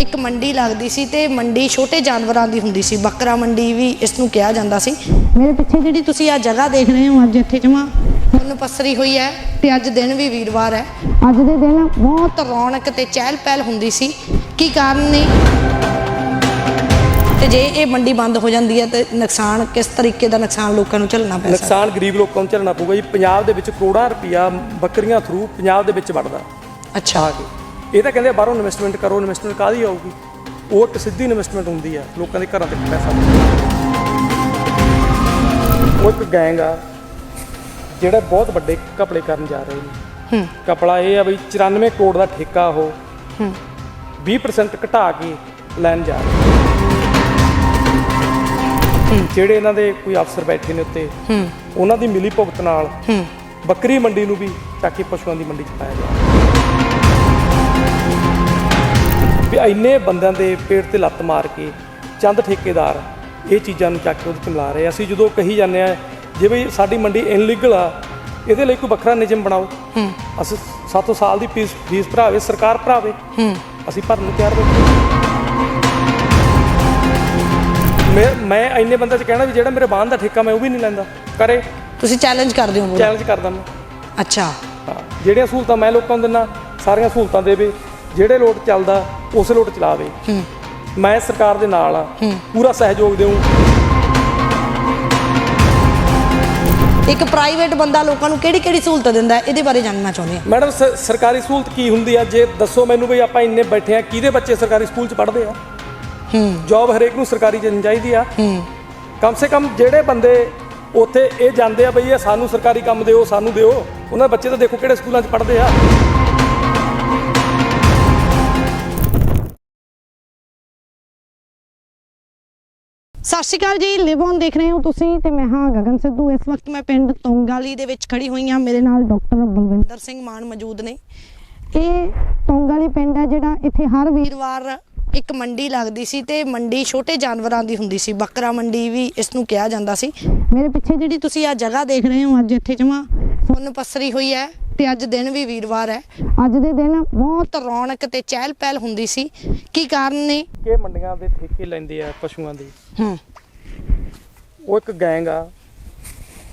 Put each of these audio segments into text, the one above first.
ਇੱਕ ਮੰਡੀ ਲੱਗਦੀ ਸੀ ਤੇ ਮੰਡੀ ਛੋਟੇ ਜਾਨਵਰਾਂ ਦੀ ਹੁੰਦੀ ਸੀ। ਬੱਕਰਾ ਮੰਡੀ ਵੀ ਇਸ ਨੂੰ ਕਿਹਾ ਜਾਂਦਾ ਸੀ। ਮੇਰੇ ਪਿੱਛੇ ਜਿਹੜੀ ਤੁਸੀਂ ਆ ਜਗ੍ਹਾ ਦੇਖ ਰਹੇ ਹੋ ਅੱਜ ਇੱਥੇ ਜਮਾ ਹੁਣ ਪਸਰੀ ਹੋਈ ਹੈ ਤੇ ਅੱਜ ਦਿਨ ਵੀ ਵੀਰਵਾਰ ਹੈ। ਅੱਜ ਦੇ ਦਿਨ ਬਹੁਤ ਰੌਣਕ ਤੇ ਚਹਿਲ ਪਹਿਲ ਹੁੰਦੀ ਸੀ। ਕੀ ਕਾਰਨ ਨੇ? ਤੇ ਜੇ ਇਹ ਮੰਡੀ ਬੰਦ ਹੋ ਜਾਂਦੀ ਹੈ ਤੇ ਨੁਕਸਾਨ ਕਿਸ ਤਰੀਕੇ ਦਾ ਨੁਕਸਾਨ ਲੋਕਾਂ ਨੂੰ ਝੱਲਣਾ ਪੈ ਸਕਦਾ? ਨੁਕਸਾਨ ਗਰੀਬ ਲੋਕਾਂ ਨੂੰ ਝੱਲਣਾ ਪਊਗਾ ਜੀ। ਪੰਜਾਬ ਦੇ ਵਿੱਚ ਕਰੋੜਾਂ ਰੁਪਈਆ ਬੱਕਰੀਆਂ ਥਰੂ ਪੰਜਾਬ ਦੇ ਵਿੱਚ ਵੜਦਾ ਅੱਛਾ। ਆ ਕੇ। ਇਹ ਤਾਂ ਕਹਿੰਦੇ ਬਾਹਰੋਂ ਇਨਵੈਸਟਮੈਂਟ ਕਰੋ ਇਨਵੈਸਟਮੈਂਟ ਕਾਹਦੀ ਆਊਗੀ? ਉਹ ਇੱਕ ਸਿੱਧੀ ਇਨਵੈਸਟਮੈਂਟ ਹੁੰਦੀ ਆ ਲੋਕਾਂ ਦੇ ਘਰਾਂ ਤੇ ਪੈਸਾ ਉਹ ਇੱਕ ਗੈਂਗ ਆ ਜਿਹੜੇ ਬਹੁਤ ਵੱਡੇ ਕਪੜੇ ਕਰਨ ਜਾ ਰਹੇ ਨੇ। ਹੂੰ। ਕਪੜਾ ਇਹ ਆ ਬਈ 94 ਕਰੋੜ ਦਾ ਠੇਕਾ ਉਹ ਹੂੰ। 20% ਘਟਾ ਕੇ ਲੈਣ ਜਾ ਰਹੇ ਜਿਹੜੇ ਇਹਨਾਂ ਦੇ ਕੋਈ ਅਫਸਰ ਬੈਠੇ ਨੇ ਉੱਤੇ ਹੂੰ। ਉਹਨਾਂ ਦੀ ਮਿਲੀ ਭੁਗਤ ਨਾਲ ਹੂੰ। ਬੱਕਰੀ ਮੰਡੀ ਨੂੰ ਵੀ ਚੱਕ ਕੇ ਪਸ਼ੂਆਂ ਦੀ ਮੰਡੀ 'ਚ ਪਾਇਆ ਗਿਆ। ਵੀ ਇੰਨੇ ਬੰਦਿਆਂ ਦੇ ਪੇਟ ਤੇ ਲੱਤ ਮਾਰ ਕੇ ਚੰਦ ਠੇਕੇਦਾਰ ਇਹ ਚੀਜ਼ਾਂ ਨੂੰ ਚੱਕ ਕੇ ਉਹਦੇ 'ਚ ਮਿਲਾ ਰਹੇ ਆ। ਅਸੀਂ ਜਦੋਂ ਕਹੀ ਜਾਂਦੇ ਆ ਜਿਵੇਂ ਸਾਡੀ ਮੰਡੀ ਇਨਲੀਗਲ ਆ ਇਹਦੇ ਲਈ ਕੋਈ ਵੱਖਰਾ ਨਿਯਮ ਬਣਾਓ। ਹੂੰ। ਅਸੀਂ 7 ਸਾਲ ਦੀ ਫੀਸ ਫੀਸ ਭਰਾਵੇ ਸਰਕਾਰ ਭਰਾਵੇ। ਹੂੰ। ਅਸੀਂ ਭਰਨ ਨੂੰ ਤਿਆਰ ਬੈਠੇ ਮੈਂ ਮੈਂ ਇੰਨੇ ਬੰਦੇ ਚ ਕਹਿਣਾ ਵੀ ਜਿਹੜਾ ਮੇਰੇ ਬਾਹਨ ਦਾ ਠੇਕਾ ਮੈਂ ਉਹ ਵੀ ਨਹੀਂ ਲੈਂਦਾ। ਕਰੇ। ਤੁਸੀਂ ਚੈਲੰਜ ਕਰਦੇ ਹੋ ਬੋਲੋ ਚੈਲੰਜ ਕਰਦਾ ਮੈਂ। ਅੱਛਾ। ਹਾਂ ਜਿਹੜੀਆਂ ਸਹੂਲਤਾਂ ਮੈਂ ਲੋਕਾਂ ਨੂੰ ਦਿੰਦਾ ਸਾਰੀਆਂ ਸਹੂਲਤਾਂ ਦੇਵੇ। ਜਿਹੜੇ ਲੋਟ ਚੱਲਦਾ ਉਸੇ ਲੋਟ ਚਲਾਵੇ। ਮੈਂ ਸਰਕਾਰ ਦੇ ਨਾਲ ਆ। ਪੂਰਾ ਸਹਿਯੋਗ ਦੇਵਾਂ ਇੱਕ ਪ੍ਰਾਈਵੇਟ ਬੰਦਾ ਲੋਕਾਂ ਨੂੰ ਕਿਹੜੀ ਕਿਹੜੀ ਸਹੂਲਤ ਦਿੰਦਾ ਹੈ? ਇਹਦੇ ਬਾਰੇ ਜਾਣਨਾ ਚਾਹੁੰਦੇ ਹਾਂ ਮੈਡਮ ਸਰਕਾਰੀ ਸਹੂਲਤ ਕੀ ਹੁੰਦੀ ਆ? ਜੇ ਦੱਸੋ ਮੈਨੂੰ ਵੀ ਆਪਾਂ ਇੰਨੇ ਬੈਠੇ ਆ ਕਿਹਦੇ ਬੱਚੇ ਸਰਕਾਰੀ ਸਕੂਲ ਚ ਪੜ੍ਹਦੇ ਆ? ਹੂੰ। ਜੌਬ ਹਰੇਕ ਨੂੰ ਸਰਕਾਰੀ ਦੇਣੀ ਚਾਹੀਦੀ ਆ। ਹੂੰ। ਕਮ ਸੇ ਕਮ ਜਿਹੜੇ ਬੰਦੇ ਉੱਥੇ ਇਹ ਜਾਂਦੇ ਆ ਬਈ ਇਹ ਸਾਨੂੰ ਸਰਕਾਰੀ ਕੰਮ ਦਿਓ ਸਾਨੂੰ ਦਿਓ ਉਹਨਾਂ ਬੱਚੇ ਤਾਂ ਦੇਖੋ ਕਿਹੜੇ ਸਕੂਲਾਂ 'ਚ ਪੜ੍ਹਦੇ ਆ। ਸਤਿ ਸ਼੍ਰੀ ਅਕਾਲ ਜੀ ਲਿਵ ਔਨ ਦੇਖ ਰਹੇ ਹੋ ਤੁਸੀਂ ਤੇ ਮੈਂ ਹਾਂ ਗਗਨ ਸਿੱਧੂ। ਇਸ ਵਕਤ ਮੈਂ ਪਿੰਡ ਤੋਂਗਾਲੀ ਦੇ ਵਿੱਚ ਖੜੀ ਹੋਈ ਹਾਂ। ਮੇਰੇ ਨਾਲ ਡਾਕਟਰ ਬਲਵਿੰਦਰ ਸਿੰਘ ਮਾਨ ਮੌਜੂਦ ਨੇ। ਇਹ ਤੋਂਗਾਲੀ ਪਿੰਡ ਹੈ ਜਿਹੜਾ ਇੱਥੇ ਹਰ ਵੀਰਵਾਰ ਇੱਕ ਮੰਡੀ ਲੱਗਦੀ ਸੀ ਤੇ ਮੰਡੀ ਛੋਟੇ ਜਾਨਵਰਾਂ ਦੀ ਹੁੰਦੀ ਸੀ। ਬੱਕਰਾ ਮੰਡੀ ਵੀ ਇਸ ਨੂੰ ਕਿਹਾ ਜਾਂਦਾ ਸੀ। ਮੇਰੇ ਪਿੱਛੇ ਜਿਹੜੀ ਤੁਸੀਂ ਆ ਜਗ੍ਹਾ ਦੇਖ ਰਹੇ ਹੋ, ਅੱਜ ਇੱਥੇ ਜਮਾ ਸੁੰਨ ਪਸਰੀ ਹੋਈ ਹੈ। ਤੇ ਅੱਜ ਦਿਨ ਵੀ ਵੀਰਵਾਰ ਹੈ। ਅੱਜ ਦੇ ਦਿਨ ਬਹੁਤ ਰੌਣਕ ਤੇ ਚਹਿਲ ਪਹਿਲ ਹੁੰਦੀ ਸੀ। ਕੀ ਕਾਰਨ ਨੇ? ਕਿ ਮੰਡੀਆਂ ਦੇ ਠੇਕੇ ਲੈਂਦੇ ਆ ਪਸ਼ੂਆਂ ਦੇ। ਹੂੰ। ਉਹ ਇੱਕ ਗੈਂਗ ਆ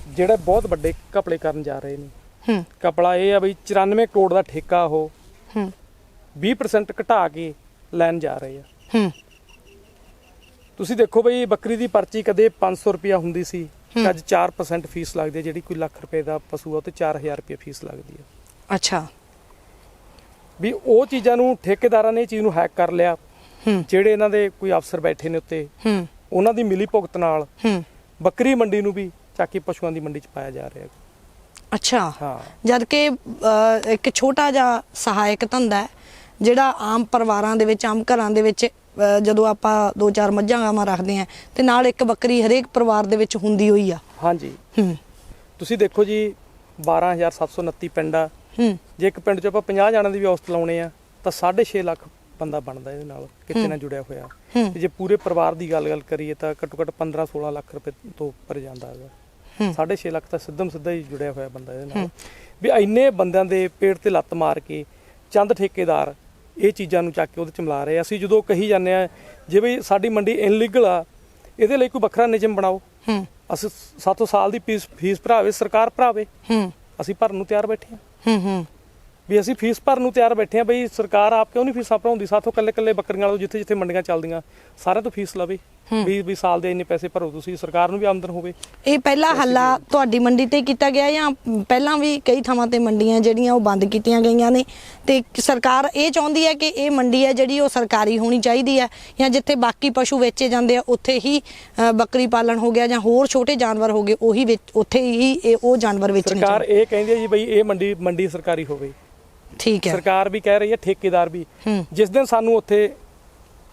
ਜਿਹੜੇ ਬਹੁਤ ਵੱਡੇ ਕਪੜੇ ਕਰਨ ਜਾ ਰਹੇ ਨੇ। ਹੂੰ। ਕਪੜਾ ਇਹ ਆ ਬਈ 94 ਕਰੋੜ ਦਾ ਠੇਕਾ ਉਹ ਹੂੰ। 20% ਘਟਾ ਕੇ ਲੈਣ ਜਾ ਰਹੇ ਆ। ਹੂੰ। ਤੁਸੀਂ ਦੇਖੋ ਬਈ ਬੱਕਰੀ ਦੀ ਪਰਚੀ ਕਦੇ 500 ਰੁਪਿਆ ਹੁੰਦੀ ਸੀ। ਅੱਜ 4% ਫੀਸ ਲੱਗਦੀ ਹੈ ਜਿਹੜੀ ਕੋਈ ਲੱਖ ਰੁਪਏ ਦਾ ਪਸ਼ੂ ਆ ਉਹ ਤੇ 4000 ਰੁਪਏ ਫੀਸ ਲੱਗਦੀ ਹੈ। ਅੱਛਾ। ਵੀ ਉਹ ਚੀਜ਼ਾਂ ਨੂੰ ਠੇਕੇਦਾਰਾਂ ਨੇ ਇਹ ਚੀਜ਼ ਨੂੰ ਹੈਕ ਕਰ ਲਿਆ। ਹੂੰ। ਜਿਹੜੇ ਇਹਨਾਂ ਦੇ ਕੋਈ ਅਫਸਰ ਬੈਠੇ ਨੇ ਉੱਤੇ ਹੂੰ। ਉਹਨਾਂ ਦੀ ਮਿਲੀ ਭੁਗਤ ਨਾਲ ਹੂੰ। ਬੱਕਰੀ ਮੰਡੀ ਨੂੰ ਵੀ ਚੱਕ ਪਸ਼ੂਆਂ ਦੀ ਮੰਡੀ 'ਚ ਪਾਇਆ ਜਾ ਰਿਹਾ ਹੈ। ਅੱਛਾ। ਹਾਂ। ਜਦ ਕਿ ਇੱਕ ਛੋਟਾ ਜਿਹਾ ਸਹਾਇਕ ਧੰਦਾ ਹੈ ਜਿਹੜਾ ਆਮ ਪਰਿਵਾਰਾਂ ਦੇ ਵਿੱਚ ਆਮ ਘਰਾਂ ਦੇ ਵਿੱਚ ਜਦੋਂ ਆਪਾਂ ਦੋ ਚਾਰ ਮੱਝਾਂ ਗਾਵਾਂ ਰੱਖਦੇ ਆਂ ਤੇ ਨਾਲ ਇੱਕ ਬੱਕਰੀ ਹਰੇਕ ਪਰਿਵਾਰ ਦੇ ਵਿੱਚ ਹੁੰਦੀ ਹੋਈ ਆ। ਹਾਂਜੀ। ਹੂੰ। ਤੁਸੀਂ ਦੇਖੋ ਜੀ 12729 ਪਿੰਡ ਆ। ਹੂੰ। ਜੇ ਇੱਕ ਪਿੰਡ 'ਚ ਆਪਾਂ 50 ਜਾਣਾਂ ਦੀ ਵੀ ਔਸਤ ਲਾਉਣੇ ਆ ਤਾਂ 6.5 ਲੱਖ ਬੰਦਾ ਬਣਦਾ ਇਹਦੇ ਨਾਲ ਕਿਤੇ ਨਾਲ ਜੁੜਿਆ ਹੋਇਆ। ਤੇ ਜੇ ਪੂਰੇ ਪਰਿਵਾਰ ਦੀ ਗੱਲ ਗੱਲ ਕਰੀਏ ਤਾਂ ਘੱਟੋ ਘੱਟ 15 16 ਲੱਖ ਰੁਪਏ ਤੋਂ ਉੱਪਰ ਜਾਂਦਾ ਹੈਗਾ। ਹੂੰ। 6.5 ਲੱਖ ਤਾਂ ਸਿੱਧਮ ਸਿੱਧਾ ਹੀ ਜੁੜਿਆ ਹੋਇਆ ਬੰਦਾ ਇਹਦੇ ਨਾਲ। ਵੀ ਇੰਨੇ ਬੰਦਿਆਂ ਦੇ ਪੇਟ ਤੇ ਲੱਤ ਮਾਰ ਕੇ ਚੰਦ ਠੇਕੇਦਾਰ ਇਹ ਚੀਜ਼ਾਂ ਨੂੰ ਚੱਕ ਕੇ ਉਹਦੇ ਚ ਮਿਲਾ ਰਹੇ ਆ। ਅਸੀਂ ਜਦੋਂ ਕਹੀ ਜਾਂਦੇ ਆ ਜਿਵੇਂ ਸਾਡੀ ਮੰਡੀ ਇਨਲੀਗਲ ਆ ਇਹਦੇ ਲਈ ਕੋਈ ਵੱਖਰਾ ਨਿਯਮ ਬਣਾਓ। ਹੂੰ। ਅਸੀਂ 7 ਸਾਲ ਦੀ ਫੀਸ ਫੀਸ ਭਰਾਵੇ ਸਰਕਾਰ ਭਰਾਵੇ। ਹੂੰ। ਅਸੀਂ ਭਰਨ ਨੂੰ ਤਿਆਰ ਬੈਠੇ ਆ। ਹੂੰ ਹੂੰ। ਵੀ ਅਸੀਂ ਫੀਸ ਭਰਨ ਨੂੰ ਤਿਆਰ ਬੈਠੇ ਆ ਬਈ ਸਰਕਾਰ ਆਪ ਕਿਉਂ ਨਹੀਂ ਫੀਸਾਂ ਭਰਾਉਂਦੀ? ਸਾਥੋਂ ਕੱਲੇ ਕੱਲੇ ਬੱਕਰੀਆਂ ਵਾਲੋ ਜਿੱਥੇ ਜਿੱਥੇ ਮੰਡੀਆਂ ਚੱਲਦੀਆਂ ਸਾਰਿਆਂ ਤੋਂ ਫੀਸ ਲਵੇ। ਵੀ ਵੀ ਸਾਲ ਦੇ ਇੰਨੇ ਪੈਸੇ ਭਰੋ ਤੁਸੀਂ ਸਰਕਾਰ ਨੂੰ ਵੀ ਆਮਦਨ ਹੋਵੇ। ਇਹ ਪਹਿਲਾ ਹੱਲਾ ਤੁਹਾਡੀ ਮੰਡੀ ਤੇ ਕੀਤਾ ਗਿਆ ਜਾਂ ਪਹਿਲਾਂ ਵੀ ਕਈ ਥਾਵਾਂ ਤੇ ਮੰਡੀਆਂ ਜਿਹੜੀਆਂ ਉਹ ਬੰਦ ਕੀਤੀਆਂ ਗਈਆਂ ਨੇ? ਤੇ ਸਰਕਾਰ ਇਹ ਚਾਹੁੰਦੀ ਹੈ ਕਿ ਇਹ ਮੰਡੀ ਹੈ ਜਿਹੜੀ ਉਹ ਸਰਕਾਰੀ ਹੋਣੀ ਚਾਹੀਦੀ ਹੈ ਜਾਂ ਜਿੱਥੇ ਬਾਕੀ ਪਸ਼ੂ ਵੇਚੇ ਜਾਂਦੇ ਆ ਉੱਥੇ ਹੀ ਬੱਕਰੀ ਪਾਲਣ ਹੋ ਗਿਆ ਜਾਂ ਹੋਰ ਛੋਟੇ ਜਾਨਵਰ ਹੋ ਗਏ ਉਹੀ ਉੱਥੇ ਹੀ ਇਹ ਉਹ ਜਾਨਵਰ ਵੇਚਣੇ ਸਰਕਾਰ ਇਹ ਕਹਿੰਦੀ ਹੈ ਜੀ ਬਈ ਇਹ ਮੰਡੀ ਮੰਡੀ ਸਰਕਾਰੀ ਹੋਵੇ। ਠੀਕ ਹੈ। ਸਰਕਾਰ ਵੀ ਕਹਿ ਰਹੀ ਹੈ ਠੇਕੇਦਾਰ ਵੀ। ਜਿਸ ਦਿਨ ਸਾਨੂੰ ਉੱਥੇ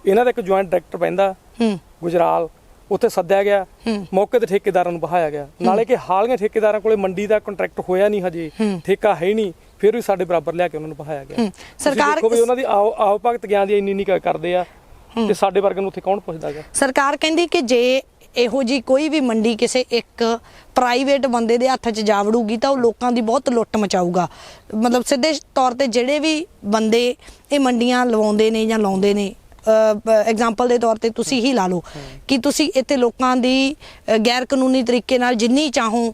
ਇਹਨਾਂ ਦਾ ਇੱਕ ਜੁਆਇੰਟ ਡਾਇਰੈਕਟਰ ਪੈਂਦਾ ਹੂੰ। ਗੁਜਰਾਲ ਉੱਥੇ ਸੱਦਿਆ ਗਿਆ। ਮੌਕੇ ਤੇ ਠੇਕੇਦਾਰਾਂ ਨੂੰ ਬਹਾਇਆ ਗਿਆ। ਨਾਲੇ ਕਿ ਹਾਲੀਆਂ ਠੇਕੇਦਾਰਾਂ ਕੋਲੇ ਮੰਡੀ ਦਾ ਕੰਟਰੈਕਟ ਹੋਇਆ ਨਹੀਂ ਹਜੇ। ਠੇਕਾ ਹੈ ਨਹੀਂ ਫਿਰ ਵੀ ਸਾਡੇ ਬਰਾਬਰ ਲਿਆ ਕੇ ਉਹਨਾਂ ਨੂੰ ਬਹਾਇਆ ਗਿਆ। ਸਰਕਾਰ ਦੇਖੋ ਵੀ ਉਹਨਾਂ ਦੀ ਆਓ ਆਓ ਭਗਤ ਗਿਆਨ ਦੀ ਇੰਨੀ ਕੁ ਕਰਦੇ ਆ ਤੇ ਸਾਡੇ ਵਰਗੇ ਨੂੰ ਉੱਥੇ ਕੌਣ ਪੁੱਛਦਾ ਗਾ? ਸਰਕਾਰ ਕਹਿੰਦੀ ਕਿ ਜੇ ਇਹੋ ਜੀ ਕੋਈ ਵੀ ਮੰਡੀ ਕਿਸੇ ਇੱਕ ਪ੍ਰਾਈਵੇਟ ਬੰਦੇ ਦੇ ਹੱਥ 'ਚ ਜਾ ਵੜੂਗੀ ਤਾਂ ਉਹ ਲੋਕਾਂ ਦੀ ਬਹੁਤ ਲੁੱਟ ਮਚਾਊਗਾ। ਮਤਲਬ ਸਿੱਧੇ ਤੌਰ ਤੇ ਜਿਹੜੇ ਵੀ ਬੰਦੇ ਇਹ ਮੰਡੀਆਂ ਲਵਾਉਂਦੇ ਨੇ ਜਾਂ ਲਾਉਂਦੇ ਨੇ ਐਗਜ਼ਾਮਪਲ ਦੇ ਤੌਰ ਤੇ ਤੁਸੀਂ ਹੀ ਲਾ ਲਓ ਕਿ ਤੁਸੀਂ ਇੱਥੇ ਲੋਕਾਂ ਦੀ ਗੈਰ ਕਾਨੂੰਨੀ ਤਰੀਕੇ ਨਾਲ ਜਿੰਨੀ ਚਾਹੋ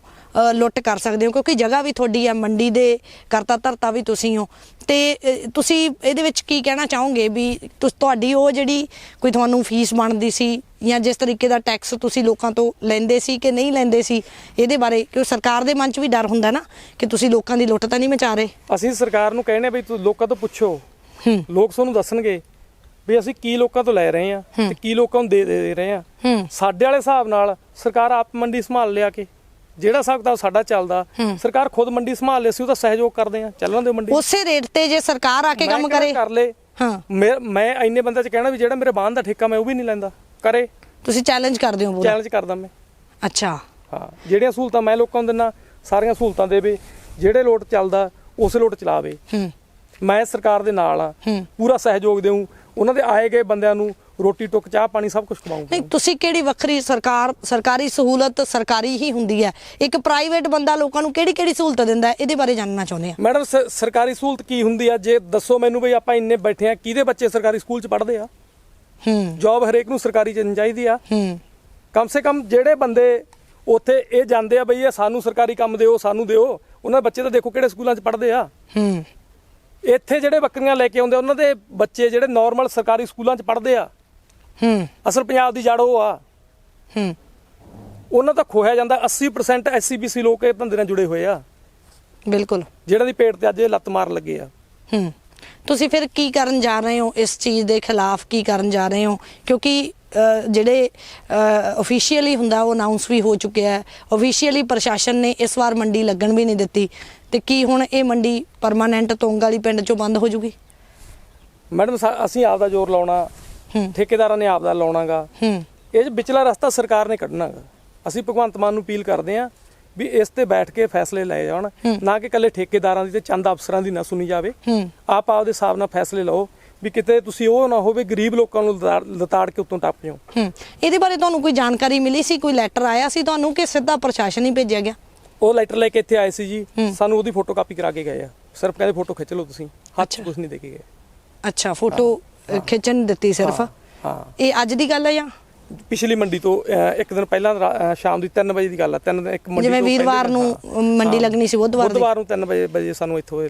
ਲੁੱਟ ਕਰ ਸਕਦੇ ਹੋ ਕਿਉਂਕਿ ਜਗ੍ਹਾ ਵੀ ਤੁਹਾਡੀ ਹੈ ਮੰਡੀ ਦੇ ਕਰਤਾ ਧਰਤਾ ਵੀ ਤੁਸੀਂ ਹੋ। ਤੇ ਤੁਸੀਂ ਇਹਦੇ ਵਿੱਚ ਕੀ ਕਹਿਣਾ ਚਾਹੋਗੇ ਵੀ ਤੁਹਾਡੀ ਉਹ ਜਿਹੜੀ ਕੋਈ ਤੁਹਾਨੂੰ ਫੀਸ ਬਣਦੀ ਸੀ ਜਾਂ ਜਿਸ ਤਰੀਕੇ ਦਾ ਟੈਕਸ ਤੁਸੀਂ ਲੋਕਾਂ ਤੋਂ ਲੈਂਦੇ ਸੀ ਕਿ ਨਹੀਂ ਲੈਂਦੇ ਸੀ ਇਹਦੇ ਬਾਰੇ ਕਿਉਂ ਸਰਕਾਰ ਦੇ ਮਨ 'ਚ ਵੀ ਡਰ ਹੁੰਦਾ ਨਾ ਕਿ ਤੁਸੀਂ ਲੋਕਾਂ ਦੀ ਲੁੱਟ ਤਾਂ ਨਹੀਂ ਮਚਾ ਰਹੇ? ਅਸੀਂ ਸਰਕਾਰ ਨੂੰ ਕਹਿੰਦੇ ਵੀ ਤੁਸੀਂ ਲੋਕਾਂ ਤੋਂ ਪੁੱਛੋ। ਲੋਕ ਤੁਹਾਨੂੰ ਦੱਸਣਗੇ। ਵੀ ਅਸੀਂ ਕੀ ਲੋਕਾਂ ਤੋਂ ਲੈ ਰਹੇ ਆ ਤੇ ਕੀ ਲੋਕਾਂ ਨੂੰ ਦੇ ਦੇ ਰਹੇ ਆ ਸਾਡੇ ਵਾਲੇ ਹਿਸਾਬ ਨਾਲ ਸਰਕਾਰ ਆਪ ਮੰਡੀ ਸੰਭਾਲ ਲਿਆ ਕੇ ਜਿਹੜਾ ਹਿਸਾਬ ਕਿਤਾਬ ਸਾਡਾ ਚੱਲਦਾ ਸਰਕਾਰ ਖੁਦ ਮੰਡੀ ਸੰਭਾਲ ਲਿਆ ਸੀ ਉਹਦਾ ਸਹਿਯੋਗ ਕਰਦੇ ਆ ਚੱਲਣ ਦਿਓ ਮੰਡੀ। ਉਸੇ ਰੇਟ ਤੇ ਜੇ ਸਰਕਾਰ ਆ ਕੇ ਕੰਮ ਕਰੇ। ਕਰ ਲੇ। ਹਾਂ। ਮੈਂ ਮੈਂ ਇੰਨੇ ਬੰਦੇ ਚ ਕਹਿਣਾ ਵੀ ਜਿਹੜਾ ਮੇਰੇ ਬਾਹਨ ਦਾ ਠੇਕਾ ਮੈਂ ਉਹ ਵੀ ਨਹੀਂ ਲੈਂਦਾ। ਕਰੇ। ਤੁਸੀਂ ਚੈਲੰਜ ਕਰਦੇ ਹੋ ਚੈਲੰਜ ਕਰਦਾ ਮੈਂ। ਅੱਛਾ। ਹਾਂ ਜਿਹੜੀਆਂ ਸਹੂਲਤਾਂ ਮੈਂ ਲੋਕਾਂ ਨੂੰ ਦਿੰਦਾ ਸਾਰੀਆਂ ਸਹੂਲਤਾਂ ਦੇਵੇ ਜਿਹੜੇ ਲੋਟ ਚੱਲਦਾ ਉਸੇ ਲੋਟ ਚਲਾਵੇ। ਹੂੰ। ਮੈਂ ਸਰਕਾਰ ਦੇ ਨਾਲ ਆ। ਪੂਰਾ ਸਹਿਯੋਗ ਦੇਉ ਉਹਨਾਂ ਦੇ ਆਏ ਗਏ ਬੰਦਿਆਂ ਨੂੰ ਰੋਟੀ ਟੁੱਕ ਚਾਹ ਪਾਣੀ ਸਭ ਕੁਝ ਖਵਾਉਂਗਾ ਨਹੀਂ ਤੁਸੀਂ ਕਿਹੜੀ ਵੱਖਰੀ ਸਰਕਾਰ ਸਰਕਾਰੀ ਸਹੂਲਤ ਸਰਕਾਰੀ ਹੀ ਹੁੰਦੀ ਹੈ? ਇੱਕ ਪ੍ਰਾਈਵੇਟ ਬੰਦਾ ਲੋਕਾਂ ਨੂੰ ਕਿਹੜੀ ਕਿਹੜੀ ਸਹੂਲਤ ਦਿੰਦਾ ਹੈ? ਇਹਦੇ ਬਾਰੇ ਜਾਣਨਾ ਚਾਹੁੰਦੇ ਆ। ਮੈਡਮ ਸ- ਸਰਕਾਰੀ ਸਹੂਲਤ ਕੀ ਹੁੰਦੀ ਆ? ਜੇ ਦੱਸੋ ਮੈਨੂੰ ਬਈ ਆਪਾਂ ਇੰਨੇ ਬੈਠੇ ਆ ਕਿਹਦੇ ਬੱਚੇ ਸਰਕਾਰੀ ਸਕੂਲ ਚ ਪੜ੍ਹਦੇ ਆ? ਹੂੰ। ਜੌਬ ਹਰੇਕ ਨੂੰ ਸਰਕਾਰੀ ਚ ਚਾਹੀਦੀ ਆ। ਹੂੰ। ਕਮ ਸੇ ਕਮ ਜਿਹੜੇ ਬੰਦੇ ਉੱਥੇ ਇਹ ਜਾਂਦੇ ਆ ਬਈ ਇਹ ਸਾਨੂੰ ਸਰਕਾਰੀ ਕੰਮ ਦਿਓ ਸਾਨੂੰ ਦਿਓ ਉਹਨਾਂ ਦੇ ਬੱਚੇ ਤਾਂ ਦੇਖੋ ਕਿਹੜੇ ਸਕੂਲਾਂ 'ਚ ਪੜ੍ਹਦੇ ਆ। ਹੂੰ। ਇੱਥੇ ਜਿਹੜੇ ਬੱਕਰੀਆਂ ਲੈ ਕੇ ਆਉਂਦੇ ਉਹਨਾਂ ਦੇ ਬੱਚੇ ਜਿਹੜੇ ਨਾਰਮਲ ਸਰਕਾਰੀ ਸਕੂਲਾਂ 'ਚ ਪੜ੍ਹਦੇ ਆ ਹੂੰ। ਅਸਲ ਪੰਜਾਬ ਦੀ ਜੜ ਉਹ ਆ। ਹੂੰ। ਉਹਨਾਂ ਦਾ ਖੋਇਆ ਜਾਂਦਾ 80% ਐਸਸੀਬੀਸੀ ਲੋਕ ਇਹ ਧੰਦੇ ਨਾਲ ਜੁੜੇ ਹੋਏ ਆ। ਬਿਲਕੁਲ। ਜਿਹੜਾ ਦੀ ਪੇਟ ਤੇ ਅੱਜ ਇਹ ਲੱਤ ਮਾਰ ਲੱਗੇ ਆ। ਹੂੰ। ਤੁਸੀਂ ਫਿਰ ਕੀ ਕਰਨ ਜਾ ਰਹੇ ਹੋ? ਇਸ ਚੀਜ਼ ਦੇ ਖਿਲਾਫ ਕੀ ਕਰਨ ਜਾ ਰਹੇ ਹੋ? ਕਿਉਂਕਿ ਜਿਹੜੇ ਅਫੀਸ਼ੀਅਲੀ ਹੁੰਦਾ ਉਹ ਅਨਾਉਂਸ ਵੀ ਹੋ ਚੁੱਕਿਆ ਹੈ। ਅਫੀਸ਼ੀਅਲੀ ਪ੍ਰਸ਼ਾਸਨ ਨੇ ਇਸ ਵਾਰ ਮੰਡੀ ਲੱਗਣ ਵੀ ਨਹੀਂ ਦਿੱਤੀ। ਤੇ ਕੀ ਹੁਣ ਇਹ ਮੰਡੀ ਪਰਮਾਨੈਂਟ ਤੋਂਗ ਵਾਲੀ ਪਿੰਡ ਚੋਂ ਬੰਦ ਹੋ ਜੂਗੀ? ਮੈਡਮ ਸਾ- ਅਸੀਂ ਆਪ ਦਾ ਜ਼ੋਰ ਲਾਉਣਾ ਹੂੰ। ਠੇਕੇਦਾਰਾਂ ਨੇ ਆਪ ਦਾ ਲਾਉਣਾਗਾ। ਹੂੰ। ਇਹ ਵਿਚਲਾ ਰਸਤਾ ਸਰਕਾਰ ਨੇ ਕੱਢਣਾਗਾ। ਅਸੀਂ ਭਗਵੰਤ ਮਾਨ ਨੂੰ ਅਪੀਲ ਕਰਦੇ ਆ ਵੀ ਇਸ ਤੇ ਬੈਠ ਕੇ ਫੈਸਲੇ ਲਏ ਜਾਣ ਨਾ ਕਿ ਇਕੱਲੇ ਠੇਕੇਦਾਰਾਂ ਦੀ ਤੇ ਚੰਦ ਅਫਸਰਾਂ ਦੀ ਨਾ ਸੁਣੀ ਜਾਵੇ। ਹੂੰ। ਆਪ ਆਪਦੇ ਹਿਸਾਬ ਨਾਲ ਫੈਸਲੇ ਲਓ ਵੀ ਕਿਤੇ ਤੁਸੀਂ ਉਹ ਨਾ ਹੋਵੇ ਗਰੀਬ ਲੋਕਾਂ ਨੂੰ ਲਤਾੜ- ਲਤਾੜ ਕੇ ਉੱਤੋਂ ਟੱਪ ਜਾਓ। ਹੂੰ। ਇਹਦੇ ਬਾਰੇ ਤੁਹਾਨੂੰ ਕੋਈ ਜਾਣਕਾਰੀ ਮਿਲੀ ਸੀ? ਕੋਈ ਲੈਟਰ ਆਇਆ ਸੀ ਤੁਹਾਨੂੰ ਕਿ ਸਿੱਧਾ ਪ੍ਰਸ਼ਾਸਨ ਹੀ ਭੇਜਿਆ ਗਿਆ? ਉਹ ਲੈਟਰ ਲੈ ਕੇ ਇੱਥੇ ਆਏ ਸੀ ਜੀ ਸਾਨੂੰ ਉਹਦੀ ਫੋਟੋ ਕਾਪੀ ਕਰਾ ਕੇ ਗਏ ਆ। ਸਿਰਫ ਕਹਿੰਦੇ ਫੋਟੋ ਖਿੱਚ ਲਓ ਤੁਸੀਂ ਹੱਥ ਕੁਝ ਨਹੀਂ ਦੇ ਕੇ ਗਏ। ਅੱਛਾ ਫੋਟੋ ਖਿੱਚਣ ਦਿੱਤੀ ਸਿਰਫ। ਹਾਂ ਇਹ ਅੱਜ ਦੀ ਗੱਲ ਹੈ ਜਾਂ? ਪਿਛਲੀ ਮੰਡੀ ਤੋਂ ਇੱਕ ਦਿਨ ਪਹਿਲਾਂ ਸ਼ਾਮ ਦੀ 3 ਵਜੇ ਦੀ ਗੱਲ ਆ ਤਿੰਨ ਇੱਕ ਮੰਡੀ ਜਿਵੇਂ ਵੀਰਵਾਰ ਨੂੰ। ਮੰਡੀ। ਲੱਗਣੀ ਸੀ ਬੁੱਧਵਾਰ ਦੀ। ਬੁੱਧਵਾਰ ਨੂੰ 3 ਵਜੇ ਵਜੇ ਸਾਨੂੰ ਇੱਥੋਂ